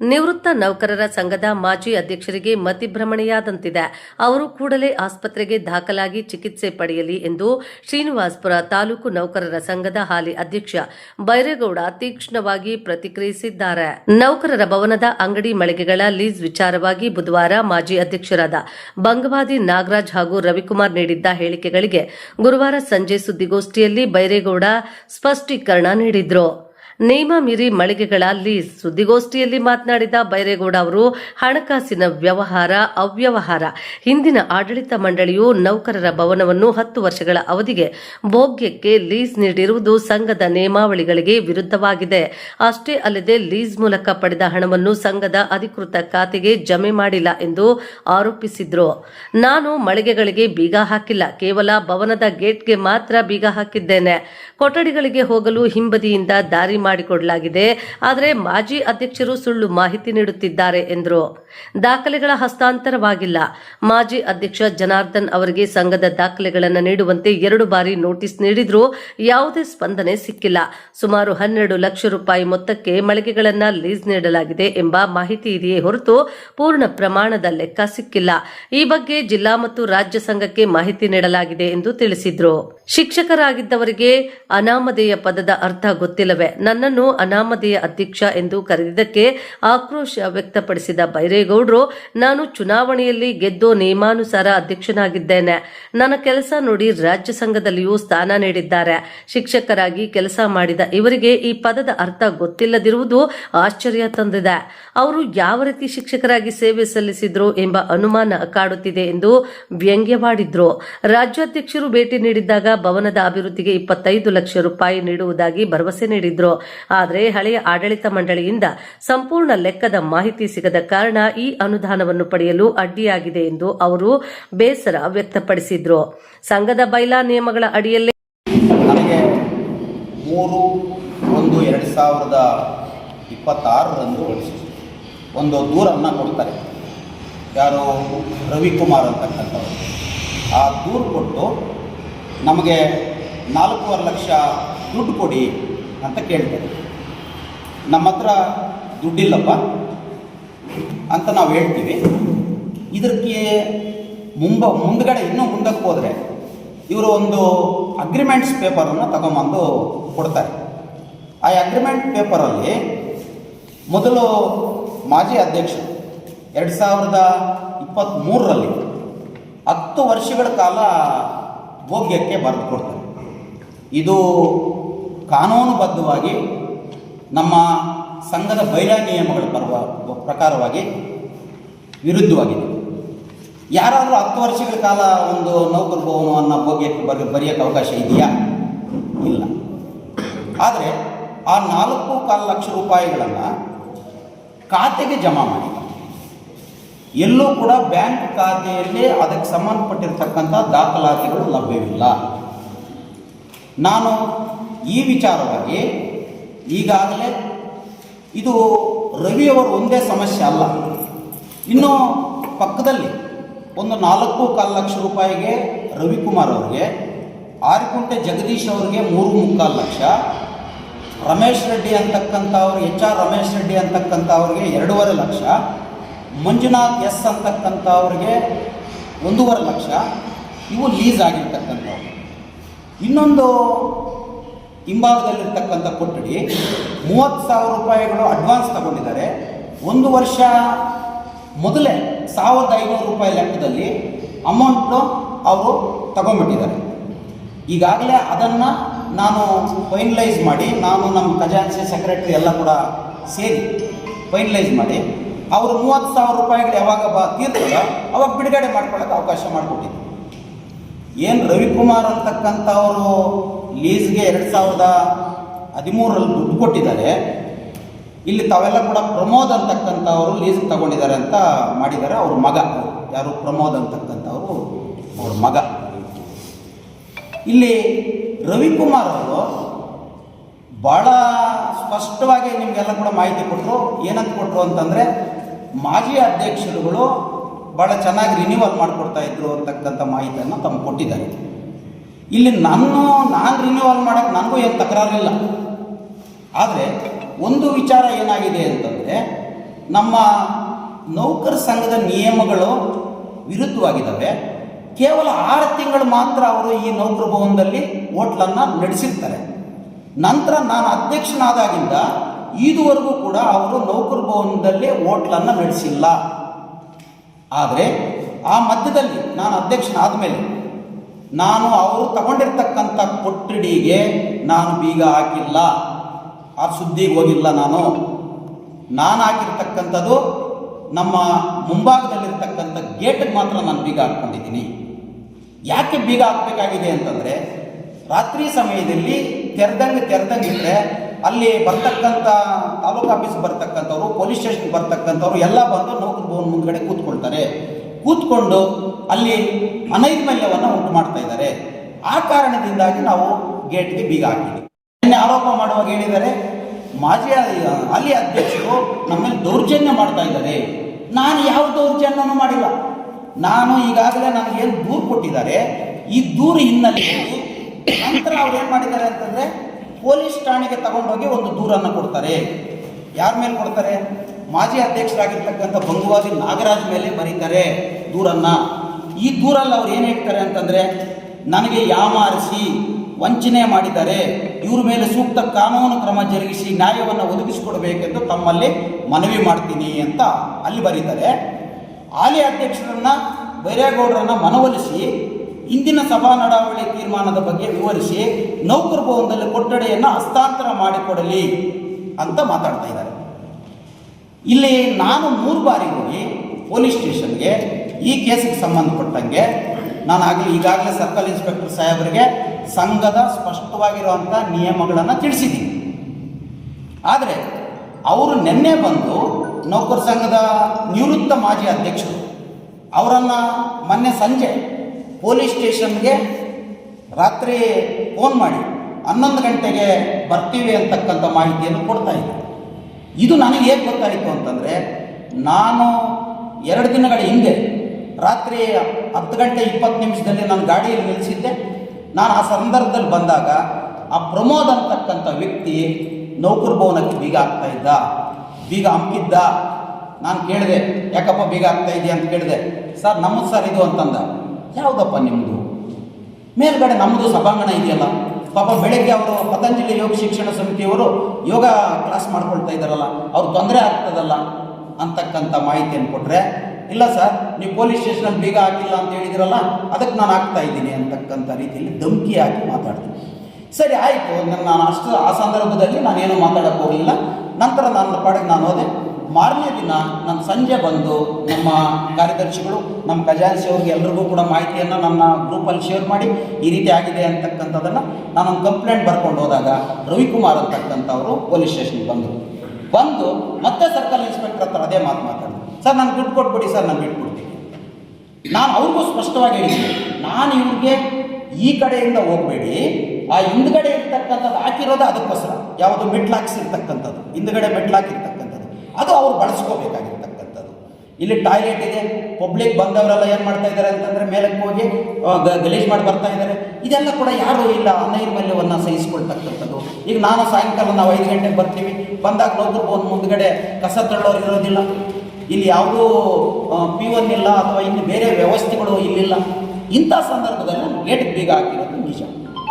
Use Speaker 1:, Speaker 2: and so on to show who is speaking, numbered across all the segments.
Speaker 1: ನಿವೃತ್ತ ನೌಕರರ ಸಂಘದ ಮಾಜಿ ಅಧ್ಯಕ್ಷರಿಗೆ ಮತಿಭ್ರಮಣೆಯಾದಂತಿದೆ. ಅವರು ಕೂಡಲೇ ಆಸ್ಪತ್ರೆಗೆ ದಾಖಲಾಗಿ ಚಿಕಿತ್ಸೆ ಪಡೆಯಲಿ ಎಂದು ಶ್ರೀನಿವಾಸಪುರ ತಾಲೂಕು ನೌಕರರ ಸಂಘದ ಹಾಲಿ ಅಧ್ಯಕ್ಷ ಬೈರೇಗೌಡ ತೀಕ್ಷ್ಣವಾಗಿ ಪ್ರತಿಕ್ರಿಯಿಸಿದ್ದಾರೆ. ನೌಕರರ ಭವನದ ಅಂಗಡಿ ಮಳಿಗೆಗಳ ಲೀಸ್ ವಿಚಾರವಾಗಿ ಬುಧವಾರ ಮಾಜಿ ಅಧ್ಯಕ್ಷರಾದ ಬಂಗವಾದಿ ನಾಗರಾಜ್ ಹಾಗೂ ರವಿಕುಮಾರ್ ನೀಡಿದ್ದ ಹೇಳಿಕೆಗಳಿಗೆ ಗುರುವಾರ ಸಂಜೆ ಸುದ್ದಿಗೋಷ್ಠಿಯಲ್ಲಿ ಬೈರೇಗೌಡ ಸ್ಪಷ್ಟೀಕರಣ ನೀಡಿದ್ರು. ನೇಮ ಮೀರಿ ಮಳಿಗೆಗಳ ಲೀಸ್ ಸುದ್ದಿಗೋಷ್ಠಿಯಲ್ಲಿ ಮಾತನಾಡಿದ ಬೈರೇಗೌಡ ಅವರು, ಹಣಕಾಸಿನ ವ್ಯವಹಾರ ಅವ್ಯವಹಾರ. ಹಿಂದಿನ ಆಡಳಿತ ಮಂಡಳಿಯು ನೌಕರರ ಭವನವನ್ನು ಹತ್ತು ವರ್ಷಗಳ ಅವಧಿಗೆ ಭೋಗ್ಯಕ್ಕೆ ಲೀಸ್ ನೀಡಿರುವುದು ಸಂಘದ ನಿಯಮಾವಳಿಗಳಿಗೆ ವಿರುದ್ಧವಾಗಿದೆ. ಅಷ್ಟೇ ಅಲ್ಲದೆ ಲೀಸ್ ಮೂಲಕ ಪಡೆದ ಹಣವನ್ನು ಸಂಘದ ಅಧಿಕೃತ ಖಾತೆಗೆ ಜಮೆ ಮಾಡಿಲ್ಲ ಎಂದು ಆರೋಪಿಸಿದ್ರು. ನಾನು ಮಳಿಗೆಗಳಿಗೆ ಬೀಗ ಹಾಕಿಲ್ಲ, ಕೇವಲ ಭವನದ ಗೇಟ್ಗೆ ಮಾತ್ರ ಬೀಗ ಹಾಕಿದ್ದೇನೆ. ಕೊಠಡಿಗಳಿಗೆ ಹೋಗಲು ಹಿಂಬದಿಯಿಂದ ದಾರಿ ಮಾಡಿಕೊಡಲಾಗಿದೆ. ಆದರೆ ಮಾಜಿ ಅಧ್ಯಕ್ಷರು ಸುಳ್ಳು ಮಾಹಿತಿ ನೀಡುತ್ತಿದ್ದಾರೆ ಎಂದರು. ದಾಖಲೆಗಳ ಹಸ್ತಾಂತರವಾಗಿಲ್ಲ. ಮಾಜಿ ಅಧ್ಯಕ್ಷ ಜನಾರ್ದನ್ ಅವರಿಗೆ ಸಂಘದ ದಾಖಲೆಗಳನ್ನು ನೀಡುವಂತೆ ಎರಡು ಬಾರಿ ನೋಟಿಸ್ ನೀಡಿದರೂ ಯಾವುದೇ ಸ್ಪಂದನೆ ಸಿಕ್ಕಿಲ್ಲ. ಸುಮಾರು ಹನ್ನೆರಡು ಲಕ್ಷ ರೂಪಾಯಿ ಮೊತ್ತಕ್ಕೆ ಮಳಿಗೆಗಳನ್ನು ಲೀಸ್ ನೀಡಲಾಗಿದೆ ಎಂಬ ಮಾಹಿತಿ ಇದೆಯೇ ಹೊರತು ಪೂರ್ಣ ಪ್ರಮಾಣದ ಲೆಕ್ಕ ಸಿಕ್ಕಿಲ್ಲ. ಈ ಬಗ್ಗೆ ಜಿಲ್ಲಾ ಮತ್ತು ರಾಜ್ಯ ಸಂಘಕ್ಕೆ ಮಾಹಿತಿ ನೀಡಲಾಗಿದೆ ಎಂದು ತಿಳಿಸಿದ್ರು. ಶಿಕ್ಷಕರಾಗಿದ್ದವರಿಗೆ ಅನಾಮಧೇಯ ಪದದ ಅರ್ಥ ಗೊತ್ತಿಲ್ಲವೇ? ನನ್ನನ್ನು ಅನಾಮಧೇಯ ಅಧ್ಯಕ್ಷ ಎಂದು ಕರೆದಿದ್ದಕ್ಕೆ ಆಕ್ರೋಶ ವ್ಯಕ್ತಪಡಿಸಿದ ಬೈರೇಗೌಡರು, ನಾನು ಚುನಾವಣೆಯಲ್ಲಿ ಗೆದ್ದು ನಿಯಮಾನುಸಾರ ಅಧ್ಯಕ್ಷನಾಗಿದ್ದೇನೆ. ನನ್ನ ಕೆಲಸ ನೋಡಿ ರಾಜ್ಯ ಸಂಘದಲ್ಲಿಯೂ ಸ್ಥಾನ ನೀಡಿದ್ದಾರೆ. ಶಿಕ್ಷಕರಾಗಿ ಕೆಲಸ ಮಾಡಿದ ಇವರಿಗೆ ಈ ಪದದ ಅರ್ಥ ಗೊತ್ತಿಲ್ಲದಿರುವುದು ಆಶ್ಚರ್ಯ ತಂದಿದೆ. ಅವರು ಯಾವ ರೀತಿ ಶಿಕ್ಷಕರಾಗಿ ಸೇವೆ ಸಲ್ಲಿಸಿದ್ರು ಎಂಬ ಅನುಮಾನ ಕಾಡುತ್ತಿದೆ ಎಂದು ವ್ಯಂಗ್ಯವಾಡಿದ್ರು. ರಾಜ್ಯಾಧ್ಯಕ್ಷರು ಭೇಟಿ ನೀಡಿದ್ದಾಗ ಭವನದ ಅಭಿವೃದ್ಧಿಗೆ ಇಪ್ಪತ್ತೈದು ಲಕ್ಷ ರೂಪಾಯಿ ನೀಡುವುದಾಗಿ ಭರವಸೆ ನೀಡಿದ್ರು. ಆದರೆ ಹಳೆಯ ಆಡಳಿತ ಮಂಡಳಿಯಿಂದ ಸಂಪೂರ್ಣ ಲೆಕ್ಕದ ಮಾಹಿತಿ ಸಿಗದ ಕಾರಣ ಈ ಅನುದಾನವನ್ನು ಪಡೆಯಲು ಅಡ್ಡಿಯಾಗಿದೆ ಎಂದು ಅವರು ಬೇಸರ ವ್ಯಕ್ತಪಡಿಸಿದ್ರು. ಸಂಘದ ಬೈಲಾ ನಿಯಮಗಳ ಅಡಿಯಲ್ಲಿ
Speaker 2: ಒಂದು ದೂರನ್ನು ಕೊಡ್ತಾರೆ. ಯಾರು? ರವಿಕುಮಾರ್ ಅಂತಕ್ಕಂಥವ್ರು. ಆ ದೂರು ಕೊಟ್ಟು ನಮಗೆ ನಾಲ್ಕೂವರೆ ಲಕ್ಷ ದುಡ್ಡು ಕೊಡಿ ಅಂತ ಕೇಳ್ತಾರೆ. ನಮ್ಮ ಹತ್ರ ದುಡ್ಡಿಲ್ಲಪ್ಪ ಅಂತ ನಾವು ಹೇಳ್ತೀವಿ. ಇದಕ್ಕೆ ಮುಂಬ, ಮುಂದ್ಗಡೆ ಇನ್ನೂ ಮುಂದಕ್ಕೆ ಹೋದರೆ ಇವರು ಒಂದು ಅಗ್ರಿಮೆಂಟ್ಸ್ ಪೇಪರನ್ನು ತಗೊಂಬಂದು ಕೊಡ್ತಾರೆ. ಆ ಅಗ್ರಿಮೆಂಟ್ ಪೇಪರಲ್ಲಿ ಮೊದಲು ಮಾಜಿ ಅಧ್ಯಕ್ಷರು ಎರಡು ಸಾವಿರದ ಇಪ್ಪತ್ತ್ಮೂರರಲ್ಲಿ ಹತ್ತು ವರ್ಷಗಳ ಕಾಲ ಭೋಗ್ಯಕ್ಕೆ ಬರೆದು ಕೊಡ್ತಾರೆ. ಇದು ಕಾನೂನುಬದ್ಧವಾಗಿ ನಮ್ಮ ಸಂಘದ ಬೈಲಾ ನಿಯಮಗಳ ಪರ್ವ ಪ್ರಕಾರವಾಗಿ ವಿರುದ್ಧವಾಗಿದೆ. ಯಾರಾದರೂ ಹತ್ತು ವರ್ಷಗಳ ಕಾಲ ಒಂದು ನೌಕರ ಭವನವನ್ನು ಭೋಗ್ಯಕ್ಕೆ ಬರ ಬರೆಯೋಕ್ಕೆ ಅವಕಾಶ ಇದೆಯಾ? ಇಲ್ಲ. ಆದರೆ ಆ ನಾಲ್ಕು ಕಾಲು ಲಕ್ಷ ರೂಪಾಯಿಗಳನ್ನು ಖಾತೆಗೆ ಜಮಾ ಮಾಡಿಲ್ಲ ಎಲ್ಲೂ ಕೂಡ ಬ್ಯಾಂಕ್ ಖಾತೆಯಲ್ಲಿ ಅದಕ್ಕೆ ಸಂಬಂಧಪಟ್ಟಿರ್ತಕ್ಕಂಥ ದಾಖಲಾತಿಗಳು ಲಭ್ಯವಿಲ್ಲ. ನಾನು ಈ ವಿಚಾರವಾಗಿ ಈಗಾಗಲೇ ಇದು ರವಿಯವರು ಒಂದೇ ಸಮಸ್ಯೆ ಅಲ್ಲ. ಇನ್ನು ಪಕ್ಕದಲ್ಲಿ ಒಂದು ನಾಲ್ಕು ಕಾಲು ಲಕ್ಷ ರೂಪಾಯಿಗೆ ರವಿಕುಮಾರ್ ಅವರಿಗೆ, ಆರ್ಕುಂಟೆ ಜಗದೀಶ್ ಅವರಿಗೆ ಮೂರು ಮುಕ್ಕಾಲು ಲಕ್ಷ, ರಮೇಶ್ ರೆಡ್ಡಿ ಅಂತಕ್ಕಂಥವ್ರು, ಎಚ್ ಆರ್ ರಮೇಶ್ ರೆಡ್ಡಿ ಅಂತಕ್ಕಂಥವ್ರಿಗೆ ಎರಡೂವರೆ ಲಕ್ಷ ಮಂಜುನಾಥ್ ಎಸ್ ಅಂತಕ್ಕಂಥವ್ರಿಗೆ ಒಂದೂವರೆ ಲಕ್ಷ. ಇವು ಲೀಸ್ ಆಗಿರ್ತಕ್ಕಂಥವು ಇನ್ನೊಂದು ಹಿಂಭಾಗದಲ್ಲಿರ್ತಕ್ಕಂಥ ಕೊಠಡಿ, ಮೂವತ್ತು ಸಾವಿರ ರೂಪಾಯಿಗಳು ಅಡ್ವಾನ್ಸ್ ತಗೊಂಡಿದ್ದಾರೆ. ಒಂದು ವರ್ಷ ಮೊದಲೇ ಸಾವಿರದ ಐನೂರು ರೂಪಾಯಿ ಲೆಕ್ಕದಲ್ಲಿ ಅಮೌಂಟು ಅವರು ತಗೊಂಡ್ಬಿಟ್ಟಿದ್ದಾರೆ. ಈಗಾಗಲೇ ಅದನ್ನು ನಾನು ಫೈನಲೈಸ್ ಮಾಡಿ, ನಾನು ನಮ್ಮ ಖಜಾನ್ಸಿ ಸೆಕ್ರೆಟರಿ ಎಲ್ಲ ಕೂಡ ಸೇರಿ ಫೈನಲೈಸ್ ಮಾಡಿ ಅವರು ಮೂವತ್ತು ಸಾವಿರ ರೂಪಾಯಿಗಳು ಯಾವಾಗ ಬಾ ತೀರ್ತದ ಅವಾಗ ಬಿಡುಗಡೆ ಮಾಡ್ಕೊಳ್ಳೋಕೆ ಅವಕಾಶ ಮಾಡಿಕೊಟ್ಟಿದ್ದೆ ಏನು ರವಿಕುಮಾರ್ ಅಂತಕ್ಕಂಥವರು ಲೀಸ್ಗೆ ಎರಡು ಸಾವಿರದ ಹದಿಮೂರರಲ್ಲಿ ದುಡ್ಡು ಕೊಟ್ಟಿದ್ದಾರೆ, ಇಲ್ಲಿ ತಾವೆಲ್ಲ ಕೂಡ ಪ್ರಮೋದ್ ಅಂತಕ್ಕಂಥವರು ಲೀಸ್ ತಗೊಂಡಿದ್ದಾರೆ ಅಂತ ಮಾಡಿದ್ದಾರೆ, ಅವ್ರ ಮಗ. ಯಾರು? ಪ್ರಮೋದ್ ಅಂತಕ್ಕಂಥವರು ಅವ್ರ ಮಗ. ಇಲ್ಲಿ ರವಿಕುಮಾರ್ ಅವರು ಭಾಳ ಸ್ಪಷ್ಟವಾಗಿ ನಿಮಗೆಲ್ಲ ಕೂಡ ಮಾಹಿತಿ ಕೊಟ್ಟರು ಏನಂತ ಕೊಟ್ಟರು ಅಂತಂದರೆ ಮಾಜಿ ಅಧ್ಯಕ್ಷರುಗಳು ಭಾಳ ಚೆನ್ನಾಗಿ ರಿನ್ಯೂವಲ್ ಮಾಡಿಕೊಡ್ತಾ ಇದ್ರು ಅಂತಕ್ಕಂಥ ಮಾಹಿತಿಯನ್ನು ತಮ್ಮ ಕೊಟ್ಟಿದ್ದಾರೆ. ಇಲ್ಲಿ ನನ್ನ, ನಾನು ರಿನ್ಯೂವಲ್ ಮಾಡೋಕ್ಕೆ ನನಗೂ ಏನು ತಕರಾರಿಲ್ಲ. ಆದರೆ ಒಂದು ವಿಚಾರ ಏನಾಗಿದೆ ಅಂತಂದರೆ, ನಮ್ಮ ನೌಕರ ಸಂಘದ ನಿಯಮಗಳು ವಿರುದ್ಧವಾಗಿದ್ದಾವೆ. ಕೇವಲ ಆರು ತಿಂಗಳು ಮಾತ್ರ ಅವರು ಈ ನೌಕರ ಭವನದಲ್ಲಿ ಹೋಟ್ಲನ್ನು ನಡೆಸಿರ್ತಾರೆ. ನಂತರ ನಾನು ಅಧ್ಯಕ್ಷನಾದಾಗಿಂದ ಇದುವರೆಗೂ ಕೂಡ ಅವರು ನೌಕರ ಭವನದಲ್ಲೇ ಹೋಟ್ಲನ್ನು ನಡೆಸಿಲ್ಲ. ಆದರೆ ಆ ಮಧ್ಯದಲ್ಲಿ ನಾನು ಅಧ್ಯಕ್ಷನಾದ ಮೇಲೆ ನಾನು ಅವರು ತಗೊಂಡಿರ್ತಕ್ಕಂಥ ಕೊಠಡಿಗೆ ನಾನು ಬೀಗ ಹಾಕಿಲ್ಲ. ಆ ಸುದ್ದಿಗೆ ಹೋಗಿಲ್ಲ ನಾನು. ನಾನು ಹಾಕಿರ್ತಕ್ಕಂಥದ್ದು ನಮ್ಮ ಮುಂಭಾಗದಲ್ಲಿರ್ತಕ್ಕಂಥ ಗೇಟಿಗೆ ಮಾತ್ರ ನಾನು ಬೀಗ ಹಾಕ್ಕೊಂಡಿದ್ದೀನಿ. ಯಾಕೆ ಬೀಗ ಹಾಕಬೇಕಾಗಿದೆ ಅಂತಂದರೆ ರಾತ್ರಿ ಸಮಯದಲ್ಲಿ ತೆರೆದಂಗೆ ತೆರೆದಂಗೆ ಇಟ್ಟರೆ ಅಲ್ಲಿ ಬರ್ತಕ್ಕಂಥ ತಾಲೂಕು ಆಫೀಸ್ ಬರ್ತಕ್ಕಂಥವ್ರು, ಪೊಲೀಸ್ ಸ್ಟೇಷನ್ ಬರ್ತಕ್ಕಂಥವ್ರು ಎಲ್ಲ ಬಂದು ನೌಕರ ಭವನ ಮುಂದ್ಗಡೆ ಕೂತ್ಕೊಳ್ತಾರೆ. ಕೂತ್ಕೊಂಡು ಅಲ್ಲಿ ಅನೈರ್ಮಲ್ಯವನ್ನು ಉಂಟು ಮಾಡ್ತಾ ಇದ್ದಾರೆ. ಆ ಕಾರಣದಿಂದಾಗಿ ನಾವು ಗೇಟ್ಗೆ ಬೀಗ ಹಾಕಿದ್ದೀವಿ ನಿನ್ನೆ ಆರೋಪ ಮಾಡುವಾಗ ಹೇಳಿದರೆ ಮಾಜಿ ಅಲ್ಲಿ ಅಧ್ಯಕ್ಷರು ನಮ್ಮಲ್ಲಿ ಮೇಲೆ ದೌರ್ಜನ್ಯ ಮಾಡ್ತಾ ಇದ್ದಾರೆ. ನಾನು ಯಾವ ದೌರ್ಜನ್ಯನೂ ಮಾಡಿಲ್ಲ. ನಾನು ಈಗಾಗಲೇ ನನಗೇನು ದೂರು ಕೊಟ್ಟಿದ್ದಾರೆ. ಈ ದೂರು ಹಿನ್ನೆಲೆ ನಂತರ ಅವ್ರು ಏನು ಮಾಡಿದ್ದಾರೆ ಅಂತಂದರೆ ಪೊಲೀಸ್ ಠಾಣೆಗೆ ತಗೊಂಡೋಗಿ ಒಂದು ದೂರನ್ನು ಕೊಡ್ತಾರೆ. ಯಾರ ಮೇಲೆ ಕೊಡ್ತಾರೆ? ಮಾಜಿ ಅಧ್ಯಕ್ಷರಾಗಿರ್ತಕ್ಕಂಥ ಬಂಗುವಾದಿ ನಾಗರಾಜ್ ಮೇಲೆ ಬರೀತಾರೆ ದೂರನ್ನು. ಈ ದೂರಲ್ಲಿ ಅವ್ರು ಏನು ಹೇಳ್ತಾರೆ ಅಂತಂದರೆ, ನನಗೆ ಯಾಮಾರಿಸಿ ವಂಚನೆ ಮಾಡಿದ್ದಾರೆ. ಇವ್ರ ಮೇಲೆ ಸೂಕ್ತ ಕಾನೂನು ಕ್ರಮ ಜರುಗಿಸಿ ನ್ಯಾಯವನ್ನು ಒದಗಿಸಿಕೊಡಬೇಕೆಂದು ತಮ್ಮಲ್ಲಿ ಮನವಿ ಮಾಡ್ತೀನಿ ಅಂತ ಅಲ್ಲಿ ಬರೀತಾರೆ. ಹಾಲಿ ಅಧ್ಯಕ್ಷರನ್ನು, ಬೈರೇಗೌಡರನ್ನು ಮನವೊಲಿಸಿ ಇಂದಿನ ಸಭಾ ನಡಾವಳಿ ತೀರ್ಮಾನದ ಬಗ್ಗೆ ವಿವರಿಸಿ ನೌಕರ ಭವನದಲ್ಲಿ ಕೊಠಡಿಯನ್ನು ಹಸ್ತಾಂತರ ಮಾಡಿಕೊಡಲಿ ಅಂತ ಮಾತಾಡ್ತಾ ಇದ್ದಾರೆ. ಇಲ್ಲಿ ನಾನು ಮೂರು ಬಾರಿ ಹೋಗಿ ಪೊಲೀಸ್ ಸ್ಟೇಷನ್ಗೆ ಈ ಕೇಸಿಗೆ ಸಂಬಂಧಪಟ್ಟಂಗೆ ನಾನು ಆಗಲಿ ಈಗಾಗಲೇ ಸರ್ಕಲ್ ಇನ್ಸ್ಪೆಕ್ಟರ್ ಸಾಹೇಬರಿಗೆ ಸಂಘದ ಸ್ಪಷ್ಟವಾಗಿರುವಂಥ ನಿಯಮಗಳನ್ನು ತಿಳಿಸಿದ್ದೀನಿ. ಆದರೆ ಅವರು ನಿನ್ನೆ ಬಂದು ನೌಕರ ಸಂಘದ ನಿವೃತ್ತ ಮಾಜಿ ಅಧ್ಯಕ್ಷರು ಅವರನ್ನು ಮೊನ್ನೆ ಸಂಜೆ ಪೊಲೀಸ್ ಸ್ಟೇಷನ್ಗೆ ರಾತ್ರಿ ಫೋನ್ ಮಾಡಿ, ಹನ್ನೊಂದು ಗಂಟೆಗೆ ಬರ್ತೀವಿ ಅಂತಕ್ಕಂಥ ಮಾಹಿತಿಯನ್ನು ಕೊಡ್ತಾ ಇದ್ದೆ. ಇದು ನನಗೆ ಹೇಗೆ ಗೊತ್ತಾಯಿತು ಅಂತಂದರೆ, ನಾನು ಎರಡು ದಿನಗಳ ಹಿಂದೆ ರಾತ್ರಿ ಹತ್ತು ಗಂಟೆ ಇಪ್ಪತ್ತು ನಿಮಿಷದಲ್ಲಿ ನಾನು ಗಾಡಿಯಲ್ಲಿ ನಿಲ್ಲಿಸಿದ್ದೆ. ನಾನು ಆ ಸಂದರ್ಭದಲ್ಲಿ ಬಂದಾಗ ಆ ಪ್ರಮೋದ್ ಅಂತಕ್ಕಂಥ ವ್ಯಕ್ತಿ ನೌಕರ ಭವನಕ್ಕೆ ಬೀಗ ಹಾಕ್ತಾ ಇದ್ದ, ಬೀಗ ಹಂಪಿದ್ದ. ನಾನು ಕೇಳಿದೆ, ಯಾಕಪ್ಪ ಬೀಗ ಆಗ್ತಾ ಇದೆಯಾ ಅಂತ ಕೇಳಿದೆ. ಸರ್, ನಮ್ಮದು ಸರ್ ಇದು ಅಂತಂದ. ಯಾವುದಪ್ಪ ನಿಮ್ಮದು? ಮೇಲ್ಗಡೆ ನಮ್ಮದು ಸಭಾಂಗಣ ಇದೆಯಲ್ಲ. ಪಾಪ ಬೆಳಗ್ಗೆ ಅವರು ಪತಂಜಲಿ ಯೋಗ ಶಿಕ್ಷಣ ಸಮಿತಿಯವರು ಯೋಗ ಕ್ಲಾಸ್ ಮಾಡ್ಕೊಳ್ತಾ ಇದ್ದಾರಲ್ಲ, ಅವ್ರು ತೊಂದರೆ ಆಗ್ತದಲ್ಲ ಅಂತಕ್ಕಂಥ ಮಾಹಿತಿಯನ್ನು ಕೊಟ್ಟರೆ ಇಲ್ಲ ಸರ್, ನೀವು ಪೊಲೀಸ್ ಸ್ಟೇಷನಲ್ಲಿ ಬೀಗ ಹಾಕಿಲ್ಲ ಅಂತ ಹೇಳಿದಿರಲ್ಲ, ಅದಕ್ಕೆ ನಾನು ಹಾಕ್ತಾ ಇದ್ದೀನಿ ಅಂತಕ್ಕಂಥ ರೀತಿಯಲ್ಲಿ ಧಮಕಿ ಹಾಕಿ ಮಾತಾಡ್ತೀನಿ. ಸರಿ, ಆಯಿತು. ನಾನು ಅಷ್ಟು ಆ ಸಂದರ್ಭದಲ್ಲಿ ನಾನೇನು ಮಾತಾಡೋಕ್ಕೆ ಹೋಗಲಿಲ್ಲ. ನಂತರ ನನ್ನ ಪಾಡಿಗೆ ನಾನು ಹೋದೆ. ಮಾರನೇ ದಿನ ನಾನು ಸಂಜೆ ಬಂದು ನಮ್ಮ ಕಾರ್ಯದರ್ಶಿಗಳು, ನಮ್ಮ ಖಜಾನ್ಸಿ ಅವ್ರಿಗೆ ಎಲ್ರಿಗೂ ಕೂಡ ಮಾಹಿತಿಯನ್ನು ನನ್ನ ಗ್ರೂಪಲ್ಲಿ ಶೇರ್ ಮಾಡಿ, ಈ ರೀತಿ ಆಗಿದೆ ಅಂತಕ್ಕಂಥದ್ದನ್ನು ನಾನೊಂದು ಕಂಪ್ಲೇಂಟ್ ಬರ್ಕೊಂಡು ಹೋದಾಗ ರವಿಕುಮಾರ್ ಅಂತಕ್ಕಂಥವರು ಪೊಲೀಸ್ ಸ್ಟೇಷನ್ಗೆ ಬಂದರು. ಬಂದು ಮತ್ತೆ ಸರ್ಕಲ್ ಇನ್ಸ್ಪೆಕ್ಟರ್ ಹತ್ರ ಅದೇ ಮಾತು ಮಾತಾಡಿದ್ರು. ಸರ್ ನಾನು ಬಿಟ್ಟು ಕೊಟ್ಬಿಡಿ, ಸರ್ ನಾನು ಕೊಡ್ತೀನಿ. ನಾನು ಅವ್ರಿಗೂ ಸ್ಪಷ್ಟವಾಗಿ ಹೇಳಿದ್ದೀನಿ ನಾನು ಇವ್ರಿಗೆ ಈ ಕಡೆಯಿಂದ ಹೋಗಬೇಡಿ, ಆ ಹಿಂದ್ಗಡೆ ಇರ್ತಕ್ಕಂಥದ್ದು ಹಾಕಿರೋದು ಅದಕ್ಕೋಸ್ಕರ. ಯಾವುದು ಮೆಟ್ಲಾಕ್ಸ್ ಇರ್ತಕ್ಕಂಥದ್ದು, ಹಿಂದ್ಗಡೆ ಮೆಟ್ಲಾಕ್ ಹಾಕಿರ್ತಕ್ಕಂಥದ್ದು ಅದು ಅವ್ರು ಬಳಸ್ಕೋಬೇಕಾಗಿರ್ತಕ್ಕಂಥದ್ದು. ಇಲ್ಲಿ ಟಾಯ್ಲೆಟ್ ಇದೆ, ಪಬ್ಲಿಕ್ ಬಂದವರೆಲ್ಲ ಏನು ಮಾಡ್ತಾ ಇದ್ದಾರೆ ಅಂತಂದರೆ ಮೇಲಕ್ಕೆ ಹೋಗಿ ಗಲೀಜ್ ಮಾಡಿ ಬರ್ತಾ ಇದ್ದಾರೆ. ಇದೆಲ್ಲ ಕೂಡ ಯಾರೂ ಇಲ್ಲ ಅನೈರ್ಮಲ್ಯವನ್ನು ಸಹಿಸ್ಕೊಳ್ತಕ್ಕಂಥದ್ದು. ಈಗ ನಾನು ಸಾಯಂಕಾಲ ನಾವು ಐದು ಗಂಟೆಗೆ ಬರ್ತೀವಿ, ಬಂದಾಗ ನೋಡಿದ್ರು ಒಂದು ಮುಂದ್ಗಡೆ ಕಸ ತಳ್ಳೋರು ಇರೋದಿಲ್ಲ. ಇಲ್ಲಿ ಯಾವುದೂ ಪಿ ಒನ್ ಇಲ್ಲ, ಅಥವಾ ಇನ್ನು ಬೇರೆ ವ್ಯವಸ್ಥೆಗಳು ಇಲ್ಲಿಲ್ಲ. ಇಂಥ ಸಂದರ್ಭದಲ್ಲಿ ನಾನು ಬೇಗ ಬೀಗ ಹಾಕಿರೋದು.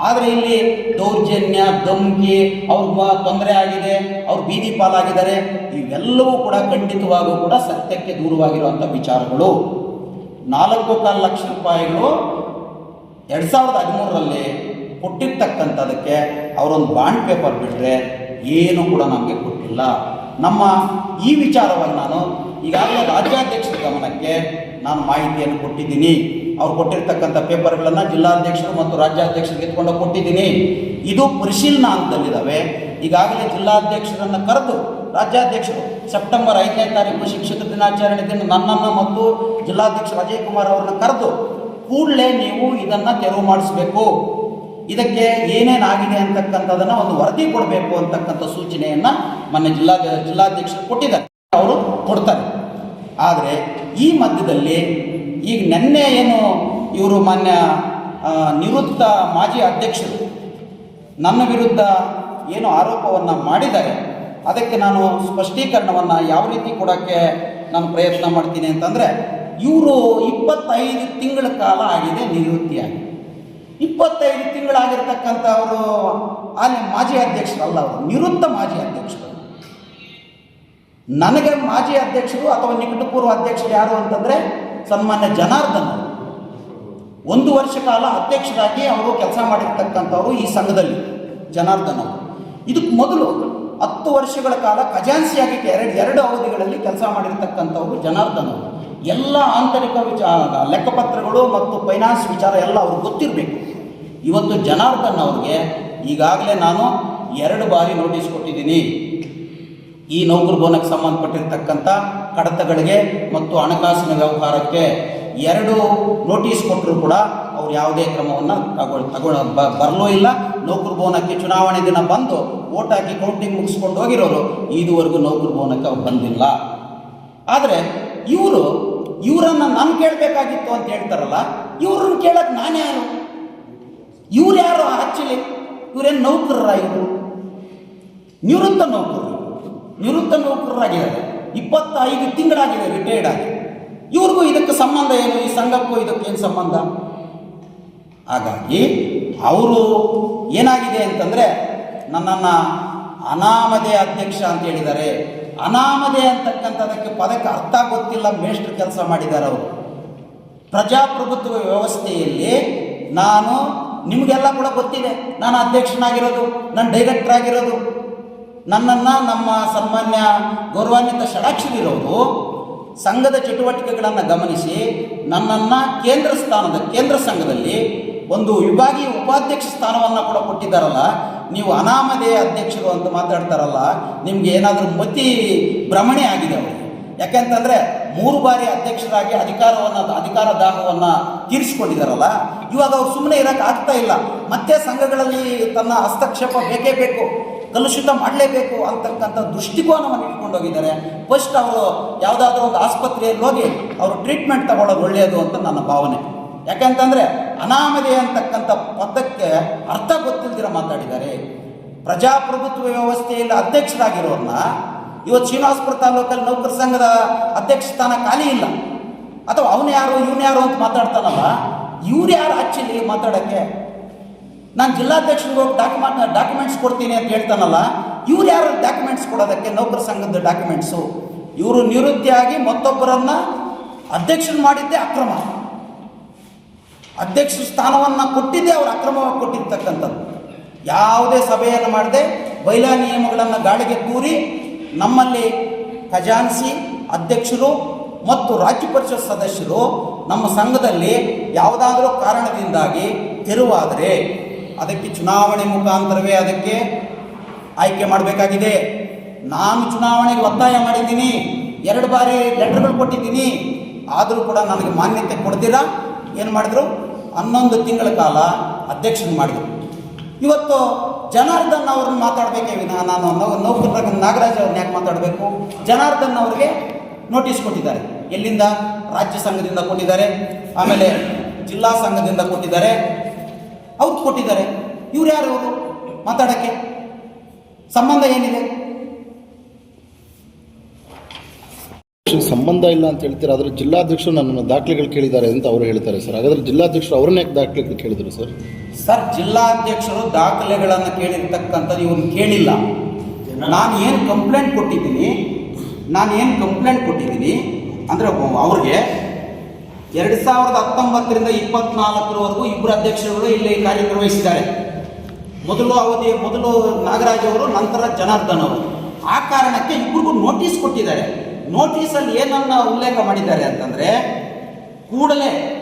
Speaker 2: ಆದರೆ ಇಲ್ಲಿ ದೌರ್ಜನ್ಯ, ಧಮ್ಕಿ ಅವ್ರಿಗೆ ತೊಂದರೆ ಆಗಿದೆ, ಅವ್ರು ಬೀದಿ ಪಾಲಾಗಿದ್ದಾರೆ, ಇವೆಲ್ಲವೂ ಕೂಡ ಖಂಡಿತವಾಗೂ ಕೂಡ ಸತ್ಯಕ್ಕೆ ದೂರವಾಗಿರುವಂಥ ವಿಚಾರಗಳು. ನಾಲ್ಕು ಕಾಲು ಲಕ್ಷ ರೂಪಾಯಿಗಳು ಎರಡು ಸಾವಿರದ ಹದಿಮೂರರಲ್ಲಿ ಕೊಟ್ಟಿರ್ತಕ್ಕಂಥದಕ್ಕೆ ಅವರೊಂದು ಬಾಂಡ್ ಪೇಪರ್ ಬಿಟ್ಟರೆ ಏನು ಕೂಡ ನಮಗೆ ಕೊಟ್ಟಿಲ್ಲ. ನಮ್ಮ ಈ ವಿಚಾರವನ್ನು ನಾನು ಈಗಾಗಲೇ ರಾಜ್ಯಾಧ್ಯಕ್ಷರ ಗಮನಕ್ಕೆ ನಾನು ಮಾಹಿತಿಯನ್ನು ಕೊಟ್ಟಿದ್ದೀನಿ. ಅವ್ರು ಕೊಟ್ಟಿರ್ತಕ್ಕಂಥ ಪೇಪರ್ಗಳನ್ನು ಜಿಲ್ಲಾಧ್ಯಕ್ಷರು ಮತ್ತು ರಾಜ್ಯಾಧ್ಯಕ್ಷರಿಗೆ ಎತ್ಕೊಂಡು ಕೊಟ್ಟಿದ್ದೀನಿ. ಇದು ಪರಿಶೀಲನಾ ಹಂತದಲ್ಲಿದ್ದಾವೆ ಈಗಾಗಲೇ ಜಿಲ್ಲಾಧ್ಯಕ್ಷರನ್ನು ಕರೆದು ರಾಜ್ಯಾಧ್ಯಕ್ಷರು ಸೆಪ್ಟೆಂಬರ್ ಐದನೇ ತಾರೀಕು ಶಿಕ್ಷಕ ದಿನಾಚರಣೆ ದಿನ ನನ್ನನ್ನು ಮತ್ತು ಜಿಲ್ಲಾಧ್ಯಕ್ಷ ಅಜಯ್ ಕುಮಾರ್ ಅವರನ್ನು ಕರೆದು ಕೂಡಲೇ ನೀವು ಇದನ್ನು ತೆರವು ಮಾಡಿಸಬೇಕು. ಇದಕ್ಕೆ ಏನೇನಾಗಿದೆ ಅಂತಕ್ಕಂಥದ್ದನ್ನು ಒಂದು ವರದಿ ಕೊಡಬೇಕು ಅಂತಕ್ಕಂಥ ಸೂಚನೆಯನ್ನು ಮೊನ್ನೆ ಜಿಲ್ಲಾ ಜಿಲ್ಲಾಧ್ಯಕ್ಷರು ಕೊಟ್ಟಿದ್ದಾರೆ. ಅವರು ಕೊಡ್ತಾರೆ. ಆದರೆ ಈ ಮಧ್ಯದಲ್ಲಿ ಈಗ ನೆನ್ನೆ ಏನು ಇವರು ಮಾನ್ಯ ನಿವೃತ್ತ ಮಾಜಿ ಅಧ್ಯಕ್ಷರು ನನ್ನ ವಿರುದ್ಧ ಏನು ಆರೋಪವನ್ನು ಮಾಡಿದ್ದಾರೆ, ಅದಕ್ಕೆ ನಾನು ಸ್ಪಷ್ಟೀಕರಣವನ್ನು ಯಾವ ರೀತಿ ಕೊಡೋಕ್ಕೆ ನಾನು ಪ್ರಯತ್ನ ಮಾಡ್ತೀನಿ ಅಂತಂದರೆ, ಇವರು ಇಪ್ಪತ್ತೈದು ತಿಂಗಳ ಕಾಲ ಆಗಿದೆ ನಿವೃತ್ತಿಯಾಗಿ. ಇಪ್ಪತ್ತೈದು ತಿಂಗಳಾಗಿರ್ತಕ್ಕಂಥ ಅವರು ಅಲ್ಲಿ ಮಾಜಿ ಅಧ್ಯಕ್ಷರಲ್ಲ ಅವರು, ನಿವೃತ್ತ ಮಾಜಿ ಅಧ್ಯಕ್ಷರು. ನನಗೆ ಮಾಜಿ ಅಧ್ಯಕ್ಷರು ಅಥವಾ ನಿಕಟಪೂರ್ವ ಅಧ್ಯಕ್ಷರು ಯಾರು ಅಂತಂದರೆ ಸನ್ಮಾನ್ಯ ಜನಾರ್ದನ್ ಒಂದು ವರ್ಷ ಕಾಲ ಅಧ್ಯಕ್ಷರಾಗಿ ಅವರು ಕೆಲಸ ಮಾಡಿರ್ತಕ್ಕಂಥವ್ರು ಈ ಸಂಘದಲ್ಲಿ ಜನಾರ್ದನ್ ಅವರು. ಇದಕ್ಕೆ ಮೊದಲು ಹತ್ತು ವರ್ಷಗಳ ಕಾಲ ಖಜಾನ್ಸಿಯಾಗಿ ಎರಡು ಎರಡು ಅವಧಿಗಳಲ್ಲಿ ಕೆಲಸ ಮಾಡಿರ್ತಕ್ಕಂಥವ್ರು ಜನಾರ್ದನ್ ಎಲ್ಲ ಆಂತರಿಕ ವಿಚಾರ ಲೆಕ್ಕಪತ್ರಗಳು ಮತ್ತು ಫೈನಾನ್ಸ್ ವಿಚಾರ ಎಲ್ಲ ಅವ್ರಿಗೆ ಗೊತ್ತಿರಬೇಕು. ಇವತ್ತು ಜನಾರ್ದನ್ ಅವ್ರಿಗೆ ಈಗಾಗಲೇ ನಾನು ಎರಡು ಬಾರಿ ನೋಟಿಸ್ ಕೊಟ್ಟಿದ್ದೀನಿ. ಈ ನೌಕರ ಭವನಕ್ಕೆ ಸಂಬಂಧಪಟ್ಟಿರ್ತಕ್ಕಂಥ ಕಡತಗಳಿಗೆ ಮತ್ತು ಹಣಕಾಸಿನ ವ್ಯವಹಾರಕ್ಕೆ ಎರಡು ನೋಟಿಸ್ ಕೊಟ್ಟರು ಕೂಡ ಅವ್ರು ಯಾವುದೇ ಕ್ರಮವನ್ನು ತಗೊಳ್, ತಗೊಳ ಬರಲೂ ಇಲ್ಲ. ನೌಕರ ಭವನಕ್ಕೆ ಚುನಾವಣೆ ದಿನ ಬಂದು ಓಟ್ ಹಾಕಿ ಕೌಂಟಿಂಗ್ ಮುಗಿಸ್ಕೊಂಡು ಹೋಗಿರೋರು ಇದುವರೆಗೂ ನೌಕರ ಭವನಕ್ಕೆ ಬಂದಿಲ್ಲ. ಆದರೆ ಇವರು, ಇವರನ್ನು ನಾನು ಕೇಳಬೇಕಾಗಿತ್ತು ಅಂತ ಹೇಳ್ತಾರಲ್ಲ, ಇವ್ರನ್ನ ಕೇಳಕ್ಕೆ ನಾನೇ ಯಾರು? ಇವ್ರು ಯಾರು ಆಕ್ಚುಲಿ ಇವರೇನು ನೌಕರರ ಇವರು ನಿವೃತ್ತ ನೌಕರರು. ನಿವೃತ್ತ ನೌಕರರಾಗಿದ್ದಾರೆ. ಇಪ್ಪತ್ತೈದು ತಿಂಗಳಾಗಿದೆ ರಿಟೈರ್ಡ್ ಆಗಿ. ಇವ್ರಿಗೂ ಇದಕ್ಕೆ ಸಂಬಂಧ ಏನು? ಈ ಸಂಘಕ್ಕೂ ಇದಕ್ಕೇನು ಸಂಬಂಧ? ಹಾಗಾಗಿ ಅವರು ಏನಾಗಿದೆ ಅಂತಂದರೆ, ನನ್ನನ್ನು ಅನಾಮಧೇಯ ಅಧ್ಯಕ್ಷ ಅಂತ ಹೇಳಿದ್ದಾರೆ. ಅನಾಮಧೇಯ ಅಂತಕ್ಕಂಥದಕ್ಕೆ ಪದಕ್ಕೆ ಅರ್ಥ ಗೊತ್ತಿಲ್ಲ, ಮೇಷ್ಟ್ರು ಕೆಲಸ ಮಾಡಿದ್ದಾರೆ ಅವರು. ಪ್ರಜಾಪ್ರಭುತ್ವ ವ್ಯವಸ್ಥೆಯಲ್ಲಿ ನಾನು ನಿಮಗೆಲ್ಲ ಕೂಡ ಗೊತ್ತಿದೆ. ನಾನು ಅಧ್ಯಕ್ಷನಾಗಿರೋದು, ನಾನು ಡೈರೆಕ್ಟರ್ ಆಗಿರೋದು. ನನ್ನನ್ನು ನಮ್ಮ ಸನ್ಮಾನ್ಯ ಗೌರವಾನ್ವಿತ ಷಡಾಕ್ಷರಿರೋದು ಸಂಘದ ಚಟುವಟಿಕೆಗಳನ್ನು ಗಮನಿಸಿ ನನ್ನನ್ನು ಕೇಂದ್ರ ಸ್ಥಾನದ, ಕೇಂದ್ರ ಸಂಘದಲ್ಲಿ ಒಂದು ವಿಭಾಗೀಯ ಉಪಾಧ್ಯಕ್ಷ ಸ್ಥಾನವನ್ನು ಕೂಡ ಕೊಟ್ಟಿದ್ದಾರಲ್ಲ, ನೀವು ಅನಾಮಧೇಯ ಅಧ್ಯಕ್ಷರು ಅಂತ ಮಾತಾಡ್ತಾರಲ್ಲ, ನಿಮ್ಗೆ ಏನಾದರೂ ಮತಿ ಭ್ರಮಣೆ ಆಗಿದೆ ಅವರಿಗೆ. ಯಾಕೆಂತಂದ್ರೆ ಮೂರು ಬಾರಿ ಅಧ್ಯಕ್ಷರಾಗಿ ಅಧಿಕಾರವನ್ನು, ಅಧಿಕಾರ ದಾಹವನ್ನು ತೀರಿಸಿಕೊಂಡಿದ್ದಾರಲ್ಲ, ಇವಾಗ ಅವ್ರು ಸುಮ್ಮನೆ ಇರಕ್ಕೆ ಆಗ್ತಾ ಇಲ್ಲ. ಮತ್ತೆ ಸಂಘಗಳಲ್ಲಿ ತನ್ನ ಹಸ್ತಕ್ಷೇಪ ಬೇಕೇ ಬೇಕು. ಕಲುಷಿತ ಮಾಡಲೇಬೇಕು ಅಂತಕ್ಕಂಥ ದೃಷ್ಟಿಕೋನವನ್ನು ಇಟ್ಕೊಂಡು ಹೋಗಿದ್ದಾರೆ ಫಸ್ಟ್ ಅವರು ಯಾವುದಾದ್ರೂ ಒಂದು ಆಸ್ಪತ್ರೆಯಲ್ಲಿ ಹೋಗಿ ಅವರು ಟ್ರೀಟ್ಮೆಂಟ್ ತಗೊಳ್ಳೋದು ಒಳ್ಳೆಯದು ಅಂತ ನನ್ನ ಭಾವನೆ. ಯಾಕೆಂತಂದರೆ ಅನಾಮಧೇಯ ಅಂತಕ್ಕಂಥ ಪದಕ್ಕೆ ಅರ್ಥ ಗೊತ್ತಿಲ್ದಿರ ಮಾತಾಡಿದ್ದಾರೆ. ಪ್ರಜಾಪ್ರಭುತ್ವ ವ್ಯವಸ್ಥೆಯಲ್ಲಿ ಅಧ್ಯಕ್ಷರಾಗಿರೋರನ್ನ ಇವತ್ತು ಶ್ರೀನಿವಾಸಪುರ ತಾಲೂಕಲ್ಲಿ ನೌಕರ ಸಂಘದ ಅಧ್ಯಕ್ಷ ಸ್ಥಾನ ಖಾಲಿ ಇಲ್ಲ. ಅಥವಾ ಅವನು ಯಾರು, ಇವನು ಯಾರು ಅಂತ ಮಾತಾಡ್ತಾನಲ್ಲ, ಇವ್ರು ಯಾರು ಆಕ್ಚುಲಿ ಮಾತಾಡೋಕ್ಕೆ ನಾನು ಜಿಲ್ಲಾಧ್ಯಕ್ಷರಿಗೆ ಹೋಗಿ ಡಾಕ್ಯುಮೆಂಟ್ ಡಾಕ್ಯುಮೆಂಟ್ಸ್ ಕೊಡ್ತೀನಿ ಅಂತ ಹೇಳ್ತಾನಲ್ಲ, ಇವ್ರು ಯಾರು ಡಾಕ್ಯುಮೆಂಟ್ಸ್ ಕೊಡೋದಕ್ಕೆ ನೌಕರ ಸಂಘದ ಡಾಕ್ಯುಮೆಂಟ್ಸು ಇವರು ನಿವೃತ್ತಿಯಾಗಿ ಮತ್ತೊಬ್ಬರನ್ನ ಅಧ್ಯಕ್ಷರು ಮಾಡಿದ್ದೇ ಅಕ್ರಮ. ಅಧ್ಯಕ್ಷ ಸ್ಥಾನವನ್ನು ಕೊಟ್ಟಿದ್ದೇ ಅವರು ಅಕ್ರಮವಾಗಿ ಕೊಟ್ಟಿರ್ತಕ್ಕಂಥದ್ದು. ಯಾವುದೇ ಸಭೆಯನ್ನು ಮಾಡದೆ ಬೈಲಾ ನಿಯಮಗಳನ್ನು ಗಾಳಿಗೆ ತೂರಿ ನಮ್ಮಲ್ಲಿ ಖಜಾನ್ಸಿ ಅಧ್ಯಕ್ಷರು ಮತ್ತು ರಾಜ್ಯ ಪರಿಷತ್ ಸದಸ್ಯರು ನಮ್ಮ ಸಂಘದಲ್ಲಿ ಯಾವುದಾದರೂ ಕಾರಣದಿಂದಾಗಿ ತೆರವಾದರೆ ಅದಕ್ಕೆ ಚುನಾವಣೆ ಮುಖಾಂತರವೇ ಅದಕ್ಕೆ ಆಯ್ಕೆ ಮಾಡಬೇಕಾಗಿದೆ. ನಾನು ಚುನಾವಣೆಗೆ ಒತ್ತಾಯ ಮಾಡಿದ್ದೀನಿ. ಎರಡು ಬಾರಿ ಲೆಟರ್ಗಳು ಕೊಟ್ಟಿದ್ದೀನಿ. ಆದರೂ ಕೂಡ ನನಗೆ ಮಾನ್ಯತೆ ಕೊಡ್ದಿರ ಏನು ಮಾಡಿದ್ರು? ಹನ್ನೊಂದು ತಿಂಗಳ ಕಾಲ ಅಧ್ಯಕ್ಷನ ಮಾಡಿದರು. ಇವತ್ತು ಜನಾರ್ದನ್ ಅವ್ರನ್ನ ಮಾತಾಡಬೇಕೇ ವಿನ ನಾನು ನೌ ನೌಕರರ ನಾಗರಾಜ್ ಅವ್ರನ್ನ ಯಾಕೆ ಮಾತಾಡಬೇಕು? ಜನಾರ್ದನ್ ಅವ್ರಿಗೆ ನೋಟಿಸ್ ಕೊಟ್ಟಿದ್ದಾರೆ. ಎಲ್ಲಿಂದ? ರಾಜ್ಯ ಸಂಘದಿಂದ ಕೊಟ್ಟಿದ್ದಾರೆ. ಆಮೇಲೆ ಜಿಲ್ಲಾ ಸಂಘದಿಂದ ಕೊಟ್ಟಿದ್ದಾರೆ. ಅವ್ರು ಕೊಟ್ಟಿದ್ದಾರೆ. ಇವ್ರು ಯಾರು ಅವರು? ಮಾತಾಡೋಕ್ಕೆ ಸಂಬಂಧ ಏನಿದೆ?
Speaker 3: ಸಂಬಂಧ ಇಲ್ಲ ಅಂತ ಹೇಳ್ತೀರಾ? ಆದರೆ ಜಿಲ್ಲಾಧ್ಯಕ್ಷರು ನನ್ನ ದಾಖಲೆಗಳು ಕೇಳಿದ್ದಾರೆ ಅಂತ ಅವರು ಹೇಳ್ತಾರೆ ಸರ್. ಹಾಗಾದ್ರೆ ಜಿಲ್ಲಾಧ್ಯಕ್ಷರು ಅವ್ರನ್ನೇ ದಾಖಲೆಗಳು ಕೇಳಿದ್ರು ಸರ್?
Speaker 2: ಸರ್ ಜಿಲ್ಲಾಧ್ಯಕ್ಷರು ದಾಖಲೆಗಳನ್ನು ಕೇಳಿರ್ತಕ್ಕಂಥದ್ದು ಇವ್ರನ್ನ ಕೇಳಿಲ್ಲ. ನಾನು ಏನು ಕಂಪ್ಲೇಂಟ್ ಕೊಟ್ಟಿದ್ದೀನಿ? ನಾನು ಏನು ಕಂಪ್ಲೇಂಟ್ ಕೊಟ್ಟಿದ್ದೀನಿ? ಅಂದರೆ ಅವ್ರಿಗೆ ಎರಡು ಸಾವಿರದ ಹತ್ತೊಂಬತ್ತರಿಂದ ಇಪ್ಪತ್ನಾಲ್ಕರವರೆಗೂ ಇಬ್ಬರು ಅಧ್ಯಕ್ಷರುಗಳು ಇಲ್ಲಿ ಕಾರ್ಯನಿರ್ವಹಿಸಿದ್ದಾರೆ ಮೊದಲು ಅವಧಿ, ಮೊದಲು ನಾಗರಾಜ್ ಅವರು, ನಂತರ ಜನಾರ್ದನ್ ಅವರು. ಆ ಕಾರಣಕ್ಕೆ ಇಬ್ಬರಿಗೂ ನೋಟಿಸ್ ಕೊಟ್ಟಿದ್ದಾರೆ. ನೋಟಿಸಲ್ಲಿ ಏನನ್ನ ಉಲ್ಲೇಖ ಮಾಡಿದ್ದಾರೆ ಅಂತಂದರೆ, ಕೂಡಲೇ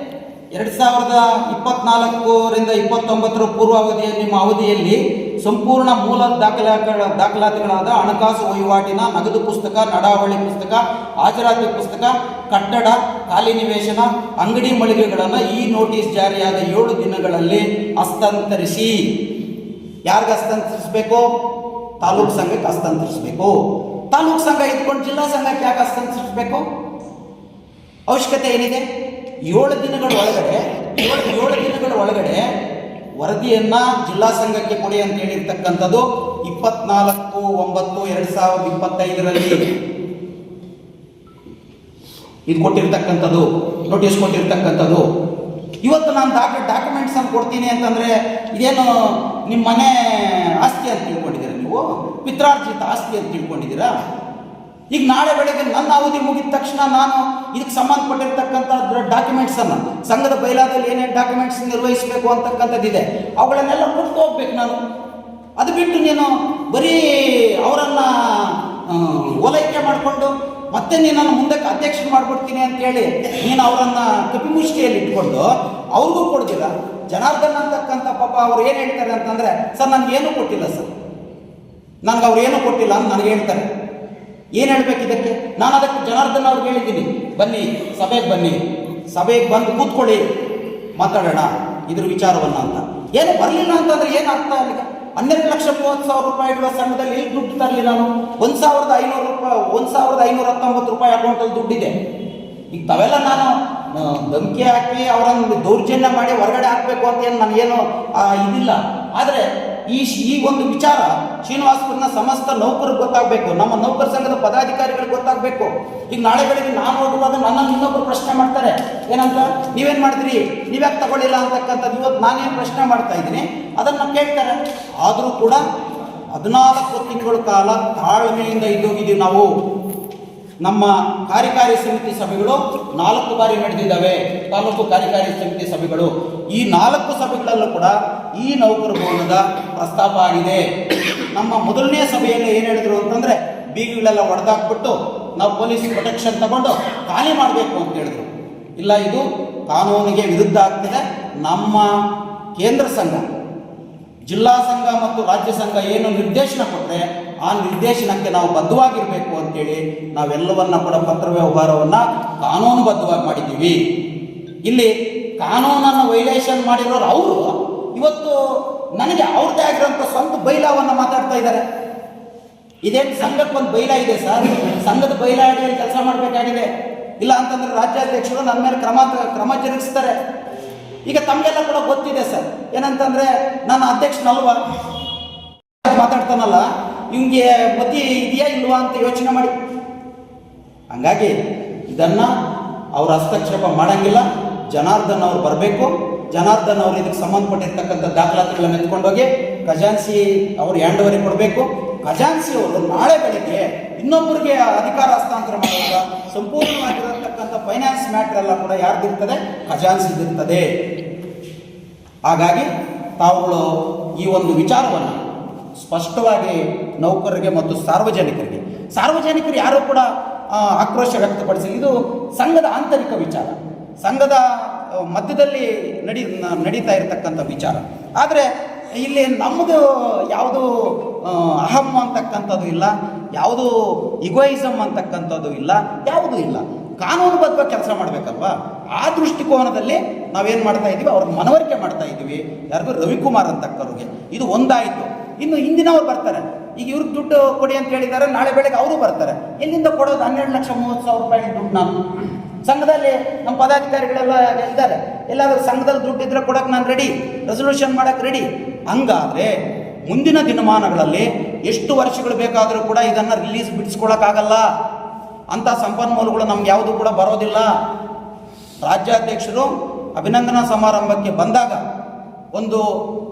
Speaker 2: ಎರಡು ಸಾವಿರದ ಇಪ್ಪತ್ನಾಲ್ಕರಿಂದ ಇಪ್ಪತ್ತೊಂಬತ್ತರ ಪೂರ್ವಾವಧಿಯ ನಿಮ್ಮ ಅವಧಿಯಲ್ಲಿ ಸಂಪೂರ್ಣ ಮೂಲ ದಾಖಲಾ ದಾಖಲಾತಿಗಳಾದ ಹಣಕಾಸು ವಹಿವಾಟಿನ, ನಗದು ಪುಸ್ತಕ, ನಡಾವಳಿ ಪುಸ್ತಕ, ಹಾಜರಾತಿ ಪುಸ್ತಕ, ಕಟ್ಟಡ, ಖಾಲಿ ನಿವೇಶನ, ಅಂಗಡಿ ಮಳಿಗೆಗಳನ್ನು ಈ ನೋಟಿಸ್ ಜಾರಿಯಾದ ಏಳು ದಿನಗಳಲ್ಲಿ ಹಸ್ತಾಂತರಿಸಿ. ಯಾರಿಗೆ ಹಸ್ತಾಂತರಿಸಬೇಕು? ತಾಲೂಕು ಸಂಘಕ್ಕೆ ಹಸ್ತಾಂತರಿಸಬೇಕು. ತಾಲೂಕು ಸಂಘ ಇದ್ಕೊಂಡು ಜಿಲ್ಲಾ ಸಂಘಕ್ಕೆ ಯಾಕೆ ಹಸ್ತಾಂತರಿಸಬೇಕು? ಅವಶ್ಯಕತೆ ಏನಿದೆ? ಏಳು ದಿನಗಳ ಒಳಗಡೆ, ಏಳು ಏಳು ದಿನಗಳ ಒಳಗಡೆ ವರದಿಯನ್ನು ಜಿಲ್ಲಾ ಸಂಘಕ್ಕೆ ಕೊಡಿ ಅಂತ ಹೇಳಿರ್ತಕ್ಕಂಥದ್ದು ಇಪ್ಪತ್ನಾಲ್ಕು ಒಂಬತ್ತು ಎರಡು ಸಾವಿರದ ಇಪ್ಪತ್ತೈದರಲ್ಲಿ. ಇದು ಕೊಟ್ಟಿರ್ತಕ್ಕಂಥದ್ದು ನೋಟಿಸ್ ಕೊಟ್ಟಿರ್ತಕ್ಕಂಥದ್ದು. ಇವತ್ತು ನಾನು ಡಾಕ್ ಡಾಕ್ಯುಮೆಂಟ್ಸ್ ಅನ್ನು ಕೊಡ್ತೀನಿ ಅಂತಂದರೆ ಇದೇನು ನಿಮ್ಮ ಮನೆ ಆಸ್ತಿ ಅಂತ ತಿಳ್ಕೊಂಡಿದ್ದೀರಾ ನೀವು? ಪಿತ್ರಾರ್ಜಿತ ಆಸ್ತಿ ಅಂತ ತಿಳ್ಕೊಂಡಿದ್ದೀರಾ? ಈಗ ನಾಳೆ ಬೆಳಗ್ಗೆ ನನ್ನ ಅವಧಿ ಮುಗಿದ ತಕ್ಷಣ ನಾನು ಇದಕ್ಕೆ ಸಂಬಂಧಪಟ್ಟಿರ್ತಕ್ಕಂಥ ಡಾಕ್ಯುಮೆಂಟ್ಸನ್ನು ಸಂಘದ ಬೈಲಾದಲ್ಲಿ ಏನೇನು ಡಾಕ್ಯುಮೆಂಟ್ಸ್ ನಿರ್ವಹಿಸಬೇಕು ಅಂತಕ್ಕಂಥದ್ದಿದೆ, ಅವುಗಳನ್ನೆಲ್ಲ ಕೊಟ್ಟು ಹೋಗ್ಬೇಕು ನಾನು. ಅದು ಬಿಟ್ಟು ನೀನು ಬರೀ ಅವರನ್ನು ಓಲೈಕೆ ಮಾಡಿಕೊಂಡು ಮತ್ತೆ ನೀನನ್ನು ಮುಂದಕ್ಕೆ ಅಧ್ಯಕ್ಷ ಮಾಡಿಬಿಡ್ತೀನಿ ಅಂತೇಳಿ ನೀನು ಅವರನ್ನು ಕಪಿಮುಷ್ಟಿಯಲ್ಲಿ ಇಟ್ಕೊಂಡು ಅವ್ರಿಗೂ ಕೊಡ್ತಿಲ್ಲ ಜನಾರ್ದನ್ ಅಂತಕ್ಕಂಥ ಪಾಪ ಅವ್ರು ಏನು ಹೇಳ್ತಾರೆ ಅಂತಂದರೆ, ಸರ್, ನನಗೇನು ಕೊಟ್ಟಿಲ್ಲ, ಸರ್. ನನಗೆ ಅವ್ರು ಏನೂ ಕೊಟ್ಟಿಲ್ಲ ಅಂತ ನನಗೆ ಹೇಳ್ತಾರೆ. ಏನು ಹೇಳ್ಬೇಕು ಇದಕ್ಕೆ? ನಾನು ಅದಕ್ಕೆ ಜನಾರ್ದನ್ ಅವ್ರಿಗೆ ಹೇಳಿದ್ದೀನಿ. ಬನ್ನಿ, ಸಭೆಗೆ ಬನ್ನಿ. ಸಭೆಗೆ ಬಂದು ಕೂತ್ಕೊಳ್ಳಿ. ಮಾತಾಡೋಣ. ಇದ್ರ ವಿಚಾರವನ್ನು ಅಂತ. ಏನು ಬರಲಿಲ್ಲ ಅಂತಂದ್ರೆ ಏನಾಗ್ತಾ ಅರ್ಥ ಅಲ್ಲಿಗೆ ಹನ್ನೆರಡು ಲಕ್ಷ ಮೂವತ್ತು ಸಾವಿರ ರೂಪಾಯಿ ಇಡುವ ಸಂಘದಲ್ಲಿ ಎಲ್ಲಿ ದುಡ್ಡು ತರಲಿ ನಾನು. ಒಂದು ಸಾವಿರದ ಐನೂರು ರೂಪಾಯಿ, ಒಂದು ಸಾವಿರದ ಐನೂರ ಹತ್ತೊಂಬತ್ತು ರೂಪಾಯಿ ಅಕೌಂಟಲ್ಲಿ ದುಡ್ಡಿದೆ. ಈಗ ತಾವೆಲ್ಲ ನಾನು ಧಮಕಿ ಹಾಕಿ ಅವರನ್ನು ದೌರ್ಜನ್ಯ ಮಾಡಿ ಹೊರಗಡೆ ಹಾಕಬೇಕು ಅಂತ ಏನು ನನಗೇನು ಇದಿಲ್ಲ. ಆದರೆ ಈ ಈ ಒಂದು ವಿಚಾರ ಶ್ರೀನಿವಾಸಪುರನ ಸಮಸ್ತ ನೌಕರಿಗೆ ಗೊತ್ತಾಗಬೇಕು. ನಮ್ಮ ನೌಕರ ಸಂಘದ ಪದಾಧಿಕಾರಿಗಳಿಗೆ ಗೊತ್ತಾಗಬೇಕು. ಈಗ ನಾಳೆ ಬೆಳಿಗ್ಗೆ ನಾನು ಹೋಗುವಾಗ ನನ್ನನ್ನು ಇನ್ನೊಬ್ಬರು ಪ್ರಶ್ನೆ ಮಾಡ್ತಾರೆ. ಏನಂತ? ನೀವೇನು ಮಾಡಿದ್ರಿ? ನೀವ್ಯಾಕೆ ತಗೊಳ್ಳಿಲ್ಲ ಅಂತಕ್ಕಂಥದ್ದು ಇವತ್ತು ನಾನೇನು ಪ್ರಶ್ನೆ ಮಾಡ್ತಾ ಇದ್ದೀನಿ. ಅದನ್ನು ಕೇಳ್ತಾರೆ. ಆದರೂ ಕೂಡ ಹದಿನಾಲ್ಕು ತಿಂಗಳ ಕಾಲ ತಾಳ್ಮೆಯಿಂದ ಇದ್ದೋಗಿದ್ದೀವಿ ನಾವು. ನಮ್ಮ ಕಾರ್ಯಕಾರಿ ಸಮಿತಿ ಸಭೆಗಳು ನಾಲ್ಕು ಬಾರಿ ನಡೆದಿದ್ದಾವೆ. ತಾಲೂಕು ಕಾರ್ಯಕಾರಿ ಸಮಿತಿ ಸಭೆಗಳು. ಈ ನಾಲ್ಕು ಸಭೆಗಳಲ್ಲೂ ಕೂಡ ಈ ನೌಕರ ಭವನದ ಪ್ರಸ್ತಾಪ ಆಗಿದೆ. ನಮ್ಮ ಮೊದಲನೇ ಸಭೆಯಲ್ಲಿ ಏನು ಹೇಳಿದ್ರು ಅಂತಂದ್ರೆ ಬೀಗಿಗಳೆಲ್ಲ ಹೊಡೆದಾಕ್ಬಿಟ್ಟು ನಾವು ಪೊಲೀಸ್ ಪ್ರೊಟೆಕ್ಷನ್ ತಗೊಂಡು ಖಾಲಿ ಮಾಡಬೇಕು ಅಂತ ಹೇಳಿದ್ರು. ಇಲ್ಲ, ಇದು ಕಾನೂನಿಗೆ ವಿರುದ್ಧ ಆಗ್ತದೆ. ನಮ್ಮ ಕೇಂದ್ರ ಸಂಘ, ಜಿಲ್ಲಾ ಸಂಘ ಮತ್ತು ರಾಜ್ಯ ಸಂಘ ಏನು ನಿರ್ದೇಶನ ಕೊಟ್ಟರೆ ಆ ನಿರ್ದೇಶನಕ್ಕೆ ನಾವು ಬದ್ಧವಾಗಿರಬೇಕು ಅಂತೇಳಿ ನಾವೆಲ್ಲವನ್ನ ಕೂಡ ಪತ್ರ ವ್ಯವಹಾರವನ್ನು ಕಾನೂನುಬದ್ಧವಾಗಿ ಮಾಡಿದ್ದೀವಿ. ಇಲ್ಲಿ ಕಾನೂನನ್ನು ವೈಲೇಷನ್ ಮಾಡಿರೋರು ಅವರು. ಇವತ್ತು ನನಗೆ ಅವ್ರದ್ದೇ ಆಗಿರೋಂಥ ಸ್ವಂತ ಬೈಲಾವನ್ನು ಮಾತಾಡ್ತಾ ಇದ್ದಾರೆ. ಇದೇನು ಸಂಘಕ್ಕೊಂದು ಬೈಲ ಇದೆ ಸರ್? ಸಂಘದ ಬೈಲ ಅಡಿಯಲ್ಲಿ ಕೆಲಸ ಮಾಡಬೇಕಾಗಿದೆ. ಇಲ್ಲ ಅಂತಂದ್ರೆ ರಾಜ್ಯಾಧ್ಯಕ್ಷರು ನನ್ನ ಮೇಲೆ ಕ್ರಮ ಕ್ರಮ ಜರುಗಿಸ್ತಾರೆ. ಈಗ ತಮಗೆಲ್ಲ ಕೂಡ ಗೊತ್ತಿದೆ ಸರ್. ಏನಂತಂದ್ರೆ ನನ್ನ ಅಧ್ಯಕ್ಷನಲ್ವ? ಮಾತಾಡ್ತಾನಲ್ಲ? ಇವ್ಗೆ ಮತಿ ಇದೆಯಾ ಇಲ್ವಾ ಅಂತ ಯೋಚನೆ ಮಾಡಿ. ಹಂಗಾಗಿ ಇದನ್ನು ಅವರು ಹಸ್ತಕ್ಷೇಪ ಮಾಡೋಂಗಿಲ್ಲ. ಜನಾರ್ದನ್ ಅವ್ರು ಬರಬೇಕು. ಜನಾರ್ದನ್ ಅವ್ರು ಇದಕ್ಕೆ ಸಂಬಂಧಪಟ್ಟಿರ್ತಕ್ಕಂಥ ದಾಖಲಾತಿಗಳನ್ನು ಎತ್ಕೊಂಡೋಗಿ ಖಜಾನ್ಸಿ ಅವರು ಹ್ಯಾಂಡ್ ಕೊಡಬೇಕು. ಖಜಾನ್ಸಿ ಅವರು ನಾಳೆ ಬೆಳಿಗ್ಗೆ ಇನ್ನೊಬ್ಬರಿಗೆ ಅಧಿಕಾರ ಹಸ್ತಾಂತರ ಮಾಡುವಾಗ ಸಂಪೂರ್ಣವಾಗಿರತಕ್ಕಂಥ ಫೈನಾನ್ಸ್ ಮ್ಯಾಟರ್ ಎಲ್ಲ ಕೂಡ ಯಾರ್ದಿರ್ತದೆ ಖಜಾನ್ಸಿದಿರ್ತದೆ. ಹಾಗಾಗಿ ತಾವುಗಳು ಈ ಒಂದು ವಿಚಾರವನ್ನು ಸ್ಪಷ್ಟವಾಗಿ ನೌಕರರಿಗೆ ಮತ್ತು ಸಾರ್ವಜನಿಕರಿಗೆ. ಸಾರ್ವಜನಿಕರು ಯಾರೂ ಕೂಡ ಆಕ್ರೋಶ ವ್ಯಕ್ತಪಡಿಸಿ, ಇದು ಸಂಘದ ಆಂತರಿಕ ವಿಚಾರ. ಸಂಘದ ಮಧ್ಯದಲ್ಲಿ ನಡಿ ನಡೀತಾ ಇರತಕ್ಕಂಥ ವಿಚಾರ. ಆದರೆ, ಇಲ್ಲಿ ನಮ್ಮದು ಯಾವುದು ಅಹಂ ಅಂತಕ್ಕಂಥದ್ದು ಇಲ್ಲ, ಯಾವುದು ಇಗೋಯಿಸಮ್ ಅಂತಕ್ಕಂಥದ್ದು ಇಲ್ಲ, ಯಾವುದೂ ಇಲ್ಲ. ಕಾನೂನುಬದ್ಧ ಕೆಲಸ ಮಾಡಬೇಕಲ್ವಾ? ಆ ದೃಷ್ಟಿಕೋನದಲ್ಲಿ ನಾವೇನು ಮಾಡ್ತಾ ಇದ್ದೀವಿ ಅವ್ರನ್ನ ಮನವರಿಕೆ ಮಾಡ್ತಾ ಇದ್ದೀವಿ ಯಾರಿಗೂ ರವಿಕುಮಾರ್ ಅಂತಕ್ಕವ್ರಿಗೆ. ಇದು ಒಂದಾಯಿತು. ಇನ್ನು ಹಿಂದಿನವ್ರು ಬರ್ತಾರೆ. ಈಗ ಇವ್ರಿಗೆ ದುಡ್ಡು ಕೊಡಿ ಅಂತ ಹೇಳಿದ್ದಾರೆ ನಾಳೆ ಬೆಳಗ್ಗೆ ಅವರು ಬರ್ತಾರೆ. ಎಲ್ಲಿಂದ ಕೊಡೋದು? ಹನ್ನೆರಡು ಲಕ್ಷ, ಮೂವತ್ತು ಸಾವಿರ ರೂಪಾಯಿ ದುಡ್ಡು ನಾನು? ಸಂಘದಲ್ಲಿ ನಮ್ಮ ಪದಾಧಿಕಾರಿಗಳೆಲ್ಲ ಇದ್ದಾರೆ. ಎಲ್ಲಾದರೂ ಸಂಘದಲ್ಲಿ ದುಡ್ಡು ಇದ್ರೆ ಕೊಡಕ್ಕೆ ನಾನು ರೆಡಿ ರೆಸೊಲ್ಯೂಷನ್ ಮಾಡಕ್ಕೆ ರೆಡಿ ಹಂಗಾದ್ರೆ ಮುಂದಿನ ದಿನಮಾನಗಳಲ್ಲಿ ಎಷ್ಟು ವರ್ಷಗಳು ಬೇಕಾದರೂ ಕೂಡ ಇದನ್ನು ರಿಲೀಸ್ ಬಿಡಿಸ್ಕೊಳಕ್ಕಾಗಲ್ಲ ಅಂಥ ಸಂಪನ್ಮೂಲಗಳು ನಮ್ಗೆ ಯಾವುದು ಕೂಡ ಬರೋದಿಲ್ಲ. ರಾಜ್ಯಾಧ್ಯಕ್ಷರು ಅಭಿನಂದನಾ ಸಮಾರಂಭಕ್ಕೆ ಬಂದಾಗ ಒಂದು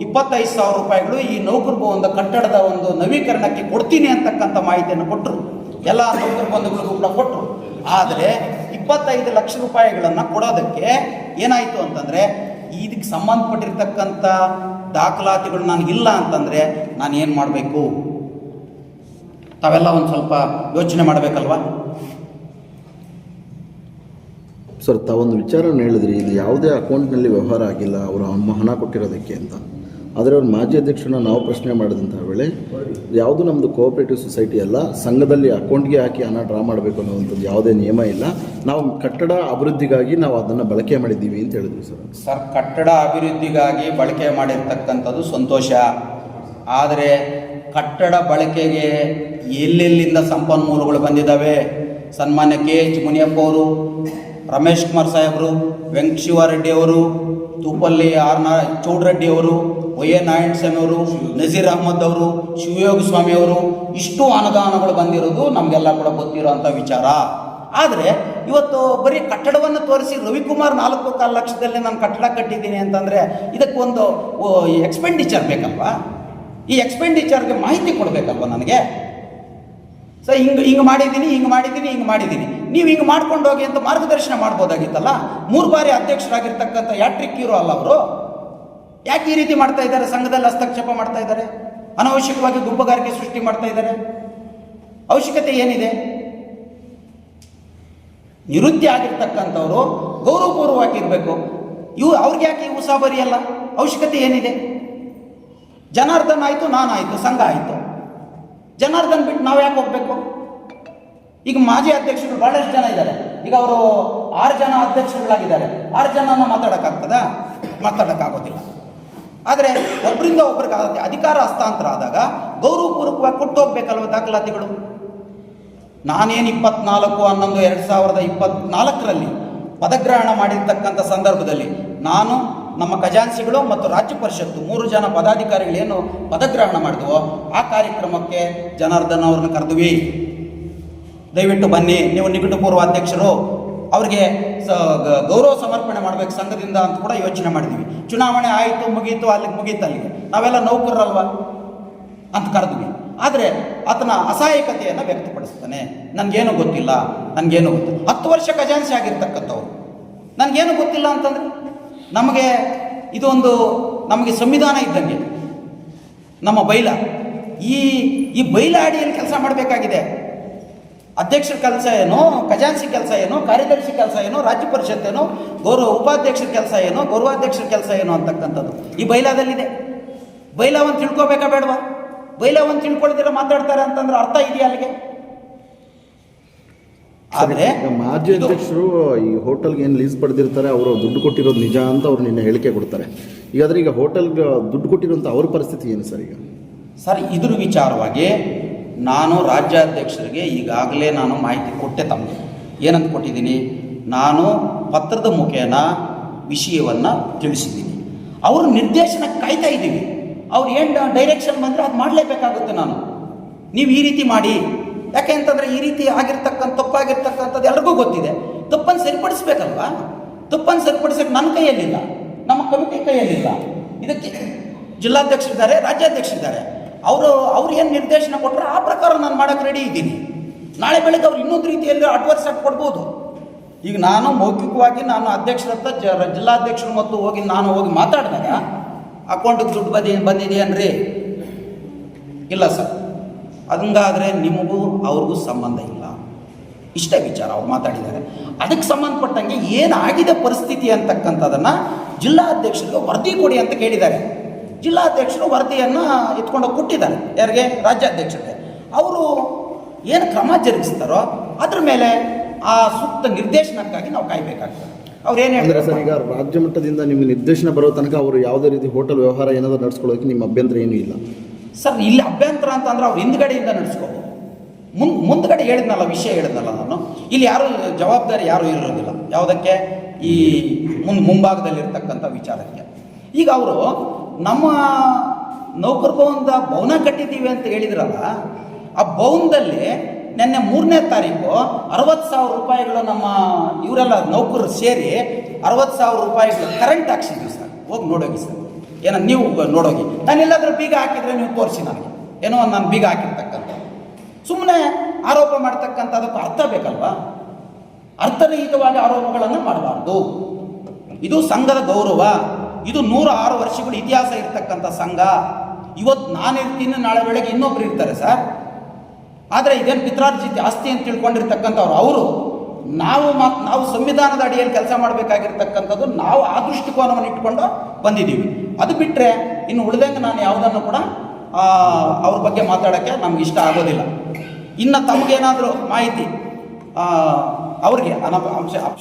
Speaker 2: ಇಪ್ಪತ್ತೈದು ಸಾವಿರ ರೂಪಾಯಿಗಳು ಈ ನೌಕರ ಭವನದ ಕಟ್ಟಡದ ಒಂದು ನವೀಕರಣಕ್ಕೆ ಕೊಡ್ತೀನಿ ಅಂತಕ್ಕಂಥ ಮಾಹಿತಿಯನ್ನು ಕೊಟ್ಟರು ಎಲ್ಲ ನೌಕರ ಬಂಧುಗಳಿಗೂ ಕೂಡ ಕೊಟ್ಟರು ಆದರೆ ಇಪ್ಪತ್ತೈದು ಲಕ್ಷ ರೂಪಾಯಿಗಳನ್ನು ಕೊಡೋದಕ್ಕೆ ಏನಾಯಿತು ಅಂತಂದರೆ, ಇದಕ್ಕೆ ಸಂಬಂಧಪಟ್ಟಿರ್ತಕ್ಕಂಥ ದಾಖಲಾತಿಗಳು ನನಗಿಲ್ಲ ಅಂತಂದರೆ ನಾನು ಏನು ಮಾಡಬೇಕು? ತಾವೆಲ್ಲ ಒಂದು ಸ್ವಲ್ಪ ಯೋಚನೆ ಮಾಡಬೇಕಲ್ವಾ?
Speaker 3: ಸರ್, ತಾವೊಂದು ವಿಚಾರನ ಹೇಳಿದ್ರಿ. ಇದು ಯಾವುದೇ ಅಕೌಂಟ್ನಲ್ಲಿ ವ್ಯವಹಾರ ಆಗಿಲ್ಲ. ಅವರು ಅಮ್ಮ ಹಣ ಕೊಟ್ಟಿರೋದಕ್ಕೆ ಅಂತ. ಆದರೆ ಅವ್ರ ಮಾಜಿ ಅಧ್ಯಕ್ಷರನ್ನ ನಾವು ಪ್ರಶ್ನೆ ಮಾಡಿದಂಥ ವೇಳೆ, ಯಾವುದು ನಮ್ಮದು ಕೋಆಪರೇಟಿವ್ ಸೊಸೈಟಿ ಅಲ್ಲ, ಸಂಘದಲ್ಲಿ ಅಕೌಂಟ್ಗೆ ಹಾಕಿ ಹಣ ಡ್ರಾ ಮಾಡಬೇಕು ಅನ್ನೋವಂಥದ್ದು ಯಾವುದೇ ನಿಯಮ ಇಲ್ಲ. ನಾವು ಕಟ್ಟಡ ಅಭಿವೃದ್ಧಿಗಾಗಿ ನಾವು ಅದನ್ನು ಬಳಕೆ ಮಾಡಿದ್ದೀವಿ ಅಂತ ಹೇಳಿದ್ವಿ ಸರ್.
Speaker 2: ಸರ್, ಕಟ್ಟಡ ಅಭಿವೃದ್ಧಿಗಾಗಿ ಬಳಕೆ ಮಾಡಿರ್ತಕ್ಕಂಥದ್ದು ಸಂತೋಷ. ಆದರೆ ಕಟ್ಟಡ ಬಳಕೆಗೆ ಎಲ್ಲೆಲ್ಲಿಂದ ಸಂಪನ್ಮೂಲಗಳು ಬಂದಿದ್ದಾವೆ? ಸನ್ಮಾನ್ಯ ಕೆ ಎಚ್ ಮುನಿಯಪ್ಪ ಅವರು ರಮೇಶ್ ಕುಮಾರ್ ಸಾಹೇಬರು ವೆಂಕಟಶಿವಾರೆಡ್ಡಿ ಅವರು, ತೂಪಲ್ಲಿ ಆರ್ ನಾ ಚೌಡ್ರೆಡ್ಡಿ ಅವರು, ವೈ ಎ ನಾರಾಯಣಸ್ವಾಮಿ ಅವರು, ನಜೀರ್ ಅಹಮದ್ ಅವರು, ಶಿವಯೋಗ ಸ್ವಾಮಿ ಅವರು, ಇಷ್ಟು ಅನುದಾನಗಳು ಬಂದಿರೋದು ನಮಗೆಲ್ಲ ಕೂಡ ಗೊತ್ತಿರೋವಂಥ ವಿಚಾರ. ಆದರೆ ಇವತ್ತು ಬರೀ ಕಟ್ಟಡವನ್ನು ತೋರಿಸಿ ರವಿಕುಮಾರ್ ನಾಲ್ಕು ಕಾಲು ಲಕ್ಷದಲ್ಲಿ ನಾನು ಕಟ್ಟಡ ಕಟ್ಟಿದ್ದೀನಿ ಅಂತಂದರೆ ಇದಕ್ಕೊಂದು ಎಕ್ಸ್ಪೆಂಡಿಚರ್ ಬೇಕಲ್ವಾ? ಈ ಎಕ್ಸ್ಪೆಂಡಿಚರ್ಗೆ ಮಾಹಿತಿ ಕೊಡಬೇಕಲ್ವ ನನಗೆ? ಸೊ ಹಿಂಗೆ ಹಿಂಗೆ ಮಾಡಿದ್ದೀನಿ ಹಿಂಗೆ ಮಾಡಿದ್ದೀನಿ ಹಿಂಗೆ ಮಾಡಿದ್ದೀನಿ. ನೀವು ಹಿಂಗೆ ಮಾಡ್ಕೊಂಡು ಹೋಗಿ ಅಂತ ಮಾರ್ಗದರ್ಶನ ಮಾಡ್ಬೋದಾಗಿತ್ತಲ್ಲ? ಮೂರು ಬಾರಿ ಅಧ್ಯಕ್ಷರಾಗಿರ್ತಕ್ಕಂಥ ಯಾಟ್ರಿಕ್ ಹೀರೋ ಅಲ್ಲ ಅವರು. ಯಾಕೆ ಈ ರೀತಿ ಮಾಡ್ತಾ ಇದ್ದಾರೆ? ಸಂಘದಲ್ಲಿ ಹಸ್ತಕ್ಷೇಪ ಮಾಡ್ತಾ ಇದ್ದಾರೆ. ಅನವಶ್ಯಕವಾಗಿ ಗುಬ್ಬಗಾರಿಕೆ ಸೃಷ್ಟಿ ಮಾಡ್ತಾ ಇದ್ದಾರೆ. ಅವಶ್ಯಕತೆ ಏನಿದೆ? ನಿವೃತ್ತಿ ಆಗಿರ್ತಕ್ಕಂಥವ್ರು ಗೌರವಪೂರ್ವವಾಗಿರಬೇಕು ಇವು ಅವ್ರಿಗೆ ಯಾಕೆ ಉಸಾಬರಿ ಅಲ್ಲ? ಅವಶ್ಯಕತೆ ಏನಿದೆ? ಜನಾರ್ದನ್ ಆಯಿತು, ನಾನಾಯಿತು, ಸಂಘ ಆಯಿತು. ಜನಾರ್ದನ್ ಬಿಟ್ಟು ನಾವು ಯಾಕೆ ಹೋಗ್ಬೇಕು? ಈಗ ಮಾಜಿ ಅಧ್ಯಕ್ಷರು ಬಹಳಷ್ಟು ಜನ ಇದ್ದಾರೆ. ಈಗ ಅವರು ಆರು ಜನ ಅಧ್ಯಕ್ಷರುಗಳಾಗಿದ್ದಾರೆ. ಆರು ಜನನ ಮಾತಾಡೋಕ್ಕಾಗ್ತದ? ಮಾತಾಡೋಕ್ಕಾಗೋದಿಲ್ಲ. ಆದರೆ ಒಬ್ಬರಿಂದ ಒಬ್ಬರಿಗೆ ಅಧಿಕಾರ ಹಸ್ತಾಂತರ ಆದಾಗ ಗೌರವಪೂರ್ವಕವಾಗಿ ಕೊಟ್ಟು ಹೋಗ್ಬೇಕಲ್ವ ದಾಖಲಾತಿಗಳು? ನಾನೇನು ಇಪ್ಪತ್ನಾಲ್ಕು, ಹನ್ನೊಂದು, ಎರಡು ಸಾವಿರದ ಇಪ್ಪತ್ನಾಲ್ಕರಲ್ಲಿ ಪದಗ್ರಹಣ ಮಾಡಿರ್ತಕ್ಕಂಥ ಸಂದರ್ಭದಲ್ಲಿ ನಾನು ನಮ್ಮ ಖಜಾನ್ಸಿಗಳು ಮತ್ತು ರಾಜ್ಯ ಪರಿಷತ್ತು ಮೂರು ಜನ ಪದಾಧಿಕಾರಿಗಳೇನು ಪದಗ್ರಹಣ ಮಾಡಿದವೋ, ಆ ಕಾರ್ಯಕ್ರಮಕ್ಕೆ ಜನಾರ್ದನ್ ಅವ್ರನ್ನ ಕರೆದ್ವಿ. ದಯವಿಟ್ಟು ಬನ್ನಿ. ನೀವು ನಿಕಟಪೂರ್ವ ಅಧ್ಯಕ್ಷರು, ಅವರಿಗೆ ಸ ಗೌರವ ಸಮರ್ಪಣೆ ಮಾಡಬೇಕು ಸಂಘದಿಂದ ಅಂತ ಕೂಡ ಯೋಚನೆ ಮಾಡಿದ್ವಿ. ಚುನಾವಣೆ ಆಯಿತು, ಮುಗೀತು, ಅಲ್ಲಿಗೆ ಮುಗೀತು ಅಲ್ಲಿಗೆ. ನಾವೆಲ್ಲ ನೌಕರರಲ್ವ? ಅಂತ ಕರೆದ್ವಿ. ಆದರೆ ಆತನ ಅಸಹಾಯಕತೆಯನ್ನು ವ್ಯಕ್ತಪಡಿಸ್ತಾನೆ. ನನಗೇನು ಗೊತ್ತಿಲ್ಲ ನನಗೇನು ಗೊತ್ತಿಲ್ಲ. ಹತ್ತು ವರ್ಷ ಖಜಾನ್ಸಿ ಆಗಿರ್ತಕ್ಕಂಥವ್ರು. ನನಗೇನು ಗೊತ್ತಿಲ್ಲ ಅಂತಂದರೆ, ನಮಗೆ ಇದೊಂದು ನಮಗೆ ಸಂವಿಧಾನ ಇದ್ದಂಗೆ. ನಮ್ಮ ಬೈಲ. ಈ ಈ ಬೈಲ ಅಡಿಯಲ್ಲಿ ಕೆಲಸ ಮಾಡಬೇಕಾಗಿದೆ. ಅಧ್ಯಕ್ಷರ ಕೆಲಸ ಏನು ಖಜಾನ್ಸಿ ಕೆಲಸ ಏನು ಕಾರ್ಯದರ್ಶಿ ಕೆಲಸ ಏನು ರಾಜ್ಯ ಪರಿಷತ್ ಏನು ಗೌರವ ಉಪಾಧ್ಯಕ್ಷರ ಕೆಲಸ ಏನು ಗೌರವಾಧ್ಯಕ್ಷರ ಕೆಲಸ ಏನು ಅಂತಕ್ಕಂಥದ್ದು. ಈ ಬೈಲಾದಲ್ಲಿದೆ. ಬೈಲಾವನ್ನು ತಿಳ್ಕೊಬೇಕಾ ಬೇಡವಾ? ಬೈಲಾವನ್ನು ತಿಳ್ಕೊಳ್ದಿರ ಮಾತಾಡ್ತಾರೆ ಅಂತಂದ್ರೆ ಅರ್ಥ ಇದೆಯಾ ಅಲ್ಲಿಗೆ? ಆದರೆ
Speaker 3: ಈಗ ಮಾಜಿ ಅಧ್ಯಕ್ಷರು ಈ ಹೋಟೆಲ್ಗೆ ಏನು ಲೀಸ್ ಪಡೆದಿರ್ತಾರೆ ಅವರು ದುಡ್ಡು ಕೊಟ್ಟಿರೋದು ನಿಜ ಅಂತ ಅವ್ರು ನಿನ್ನೆ ಹೇಳಿಕೆ ಕೊಡ್ತಾರೆ. ಈಗಾದ್ರೆ ಈಗ ಹೋಟೆಲ್ಗೆ ದುಡ್ಡು ಕೊಟ್ಟಿರೋಂಥ ಅವ್ರ ಪರಿಸ್ಥಿತಿ ಏನು ಸರ್ ಈಗ?
Speaker 2: ಸರ್ ಇದ್ರ ವಿಚಾರವಾಗಿ ನಾನು ರಾಜ್ಯಾಧ್ಯಕ್ಷರಿಗೆ ಈಗಾಗಲೇ ನಾನು ಮಾಹಿತಿ ಕೊಟ್ಟೆ ತಮಗೆ. ಏನಂತ ಕೊಟ್ಟಿದ್ದೀನಿ? ನಾನು ಪತ್ರದ ಮುಖೇನ ವಿಷಯವನ್ನು ತಿಳಿಸಿದ್ದೀನಿ. ಅವರ ನಿರ್ದೇಶನ ಕಾಯ್ತಾ ಇದ್ದೀವಿ. ಅವ್ರು ಏನು ಡೈರೆಕ್ಷನ್ ಬಂದರೆ ಅದು ಮಾಡಲೇಬೇಕಾಗುತ್ತೆ ನಾನು. ನೀವು ಈ ರೀತಿ ಮಾಡಿ. ಯಾಕೆ ಅಂತಂದರೆ ಈ ರೀತಿ ಆಗಿರ್ತಕ್ಕಂಥ ತಪ್ಪಾಗಿರ್ತಕ್ಕಂಥದ್ದು ಎಲ್ರಿಗೂ ಗೊತ್ತಿದೆ. ತಪ್ಪನ್ನು ಸರಿಪಡಿಸ್ಬೇಕಲ್ವಾ? ತಪ್ಪನ್ನು ಸರಿಪಡಿಸೋಕೆ ನನ್ನ ಕೈಯಲ್ಲಿಲ್ಲ. ನಮ್ಮ ಕಮಿಟಿ ಕೈಯಲ್ಲಿಲ್ಲ. ಇದಕ್ಕೆ ಜಿಲ್ಲಾಧ್ಯಕ್ಷರಿದ್ದಾರೆ, ರಾಜ್ಯಾಧ್ಯಕ್ಷರಿದ್ದಾರೆ. ಅವರು, ಅವ್ರು ಏನು ನಿರ್ದೇಶನ ಕೊಟ್ಟರೆ ಆ ಪ್ರಕಾರ ನಾನು ಮಾಡೋಕ್ಕೆ ರೆಡಿ ಇದ್ದೀನಿ. ನಾಳೆ ಬೆಳಗ್ಗೆ ಅವ್ರು ಇನ್ನೊಂದು ರೀತಿಯಲ್ಲಿ ಅಡ್ವರ್ಸ್ ಆಗಿ ಕೊಡ್ಬೋದು. ಈಗ ನಾನು ಮೌಖಿಕವಾಗಿ ನಾನು ಅಧ್ಯಕ್ಷರ ಹತ್ರ ಜ, ಜಿಲ್ಲಾಧ್ಯಕ್ಷರು ಮತ್ತು ಹೋಗಿ ನಾನು ಹೋಗಿ ಮಾತಾಡಿದಾಗ ಅಕೌಂಟಿಗೆ ದುಡ್ಡು ಬಂದಿ ಬಂದಿದೆಯನ್ರಿ ಇಲ್ಲ ಸರ್. ಹಂಗಾದರೆ ನಿಮಗೂ ಅವ್ರಿಗೂ ಸಂಬಂಧ ಇಲ್ಲ. ಇಷ್ಟೇ ವಿಚಾರ ಅವ್ರು ಮಾತಾಡಿದ್ದಾರೆ. ಅದಕ್ಕೆ ಸಂಬಂಧಪಟ್ಟಂಗೆ ಏನಾಗಿದೆ ಪರಿಸ್ಥಿತಿ ಅಂತಕ್ಕಂಥದ್ದನ್ನು ಜಿಲ್ಲಾಧ್ಯಕ್ಷರಿಗೆ ವರದಿ ಕೊಡಿ ಅಂತ ಕೇಳಿದ್ದಾರೆ. ಜಿಲ್ಲಾಧ್ಯಕ್ಷರು ವರದಿಯನ್ನು ಇಟ್ಕೊಂಡು ಕೊಟ್ಟಿದ್ದಾರೆ ಯಾರಿಗೆ? ರಾಜ್ಯಾಧ್ಯಕ್ಷರಿಗೆ. ಅವರು ಏನು ಕ್ರಮ ಜರುಗಿಸ್ತಾರೋ ಅದ್ರ ಮೇಲೆ ಆ ಸೂಕ್ತ ನಿರ್ದೇಶನಕ್ಕಾಗಿ ನಾವು ಕಾಯಬೇಕಾಗ್ತದೆ. ಅವ್ರು ಏನು
Speaker 3: ಹೇಳಿದ್ರೆ ಸರ್ ಈಗ ರಾಜ್ಯ ಮಟ್ಟದಿಂದ ನಿಮ್ಮ ನಿರ್ದೇಶನ ಬರೋ ತನಕ ಅವರು ಯಾವುದೇ ರೀತಿ ಹೋಟೆಲ್ ವ್ಯವಹಾರ ಏನಾದರೂ ನಡೆಸ್ಕೊಳ್ಳೋಕೆ ನಿಮ್ಮ ಅಭ್ಯಂತರ ಏನೂ ಇಲ್ಲ?
Speaker 2: ಸರ್ ಇಲ್ಲಿ ಅಭ್ಯಂತರ ಅಂತಂದ್ರೆ ಅವ್ರು ಹಿಂದ್ಗಡೆಯಿಂದ ನಡೆಸ್ಕೋಬೋದು. ಮುನ್ ಮುಂದ್ಗಡೆ ಹೇಳಿದ್ನಲ್ಲ ವಿಷಯ ಹೇಳಿದ್ನಲ್ಲ ನಾನು. ಇಲ್ಲಿ ಯಾರು ಜವಾಬ್ದಾರಿ ಯಾರು ಇರೋದಿಲ್ಲ. ಯಾವುದಕ್ಕೆ? ಈ ಮುಂದ್ ಮುಂಭಾಗದಲ್ಲಿರ್ತಕ್ಕಂಥ ವಿಚಾರಕ್ಕೆ. ಈಗ ಅವರು ನಮ್ಮ ನೌಕರ ಭವನದ ಭವನ ಕಟ್ಟಿದ್ದೀವಿ ಅಂತ ಹೇಳಿದ್ರಲ್ಲ, ಆ ಭವನದಲ್ಲಿ ನಿನ್ನೆ ಮೂರನೇ ತಾರೀಕು ಅರವತ್ತು ಸಾವಿರ ರೂಪಾಯಿಗಳು ನಮ್ಮ ಇವರೆಲ್ಲ ನೌಕರರು ಸೇರಿ ಅರವತ್ತು ಸಾವಿರ ರೂಪಾಯಿಗಳು ಕರೆಂಟ್ ಹಾಕ್ಸಿದ್ವಿ ಸರ್. ಹೋಗಿ ನೋಡೋಗಿ ಸರ್. ಏನೋ ನೀವು ನೋಡೋಗಿ. ನಾನು ಎಲ್ಲಾದರೂ ಬೀಗ ಹಾಕಿದರೆ ನೀವು ತೋರಿಸಿ ನನಗೆ. ಏನೋ ಒಂದು ನಾನು ಬೀಗ ಹಾಕಿರ್ತಕ್ಕಂಥ. ಸುಮ್ಮನೆ ಆರೋಪ ಮಾಡ್ತಕ್ಕಂಥದಕ್ಕೆ ಅರ್ಥ ಬೇಕಲ್ವಾ? ಅರ್ಥರಹಿತವಾಗಿ ಆರೋಪಗಳನ್ನು ಮಾಡಬಾರ್ದು. ಇದು ಸಂಘದ ಗೌರವ. ಇದು ನೂರ ಆರು ವರ್ಷಗಳ ಇತಿಹಾಸ ಇರತಕ್ಕಂಥ ಸಂಘ. ಇವತ್ತು ನಾನು ಇರ್ತೀನಿ ನಾಳೆ ಬೆಳಗ್ಗೆ ಇನ್ನೊಬ್ರು ಇರ್ತಾರೆ ಸರ್. ಆದರೆ ಇದೇನು ಪಿತ್ರಾರ್ಜಿತ ಆಸ್ತಿ ಅಂತ ತಿಳ್ಕೊಂಡಿರ್ತಕ್ಕಂಥವ್ರು ಅವರು, ನಾವು ಮಾತು ನಾವು ಸಂವಿಧಾನದ ಅಡಿಯಲ್ಲಿ ಕೆಲಸ ಮಾಡಬೇಕಾಗಿರ್ತಕ್ಕಂಥದ್ದು ನಾವು ಆ ದೃಷ್ಟಿಕೋನವನ್ನು ಇಟ್ಕೊಂಡು ಬಂದಿದ್ದೀವಿ. ಅದು ಬಿಟ್ಟರೆ ಇನ್ನು ಉಳಿದಂಗೆ ನಾನು ಯಾವುದನ್ನು ಕೂಡ ಅವ್ರ ಬಗ್ಗೆ ಮಾತಾಡೋಕ್ಕೆ ನಮ್ಗೆ ಇಷ್ಟ ಆಗೋದಿಲ್ಲ. ಇನ್ನು ತಮಗೇನಾದರೂ ಮಾಹಿತಿ ಅವ್ರಿಗೆ ಅನಪ ಅಂಶ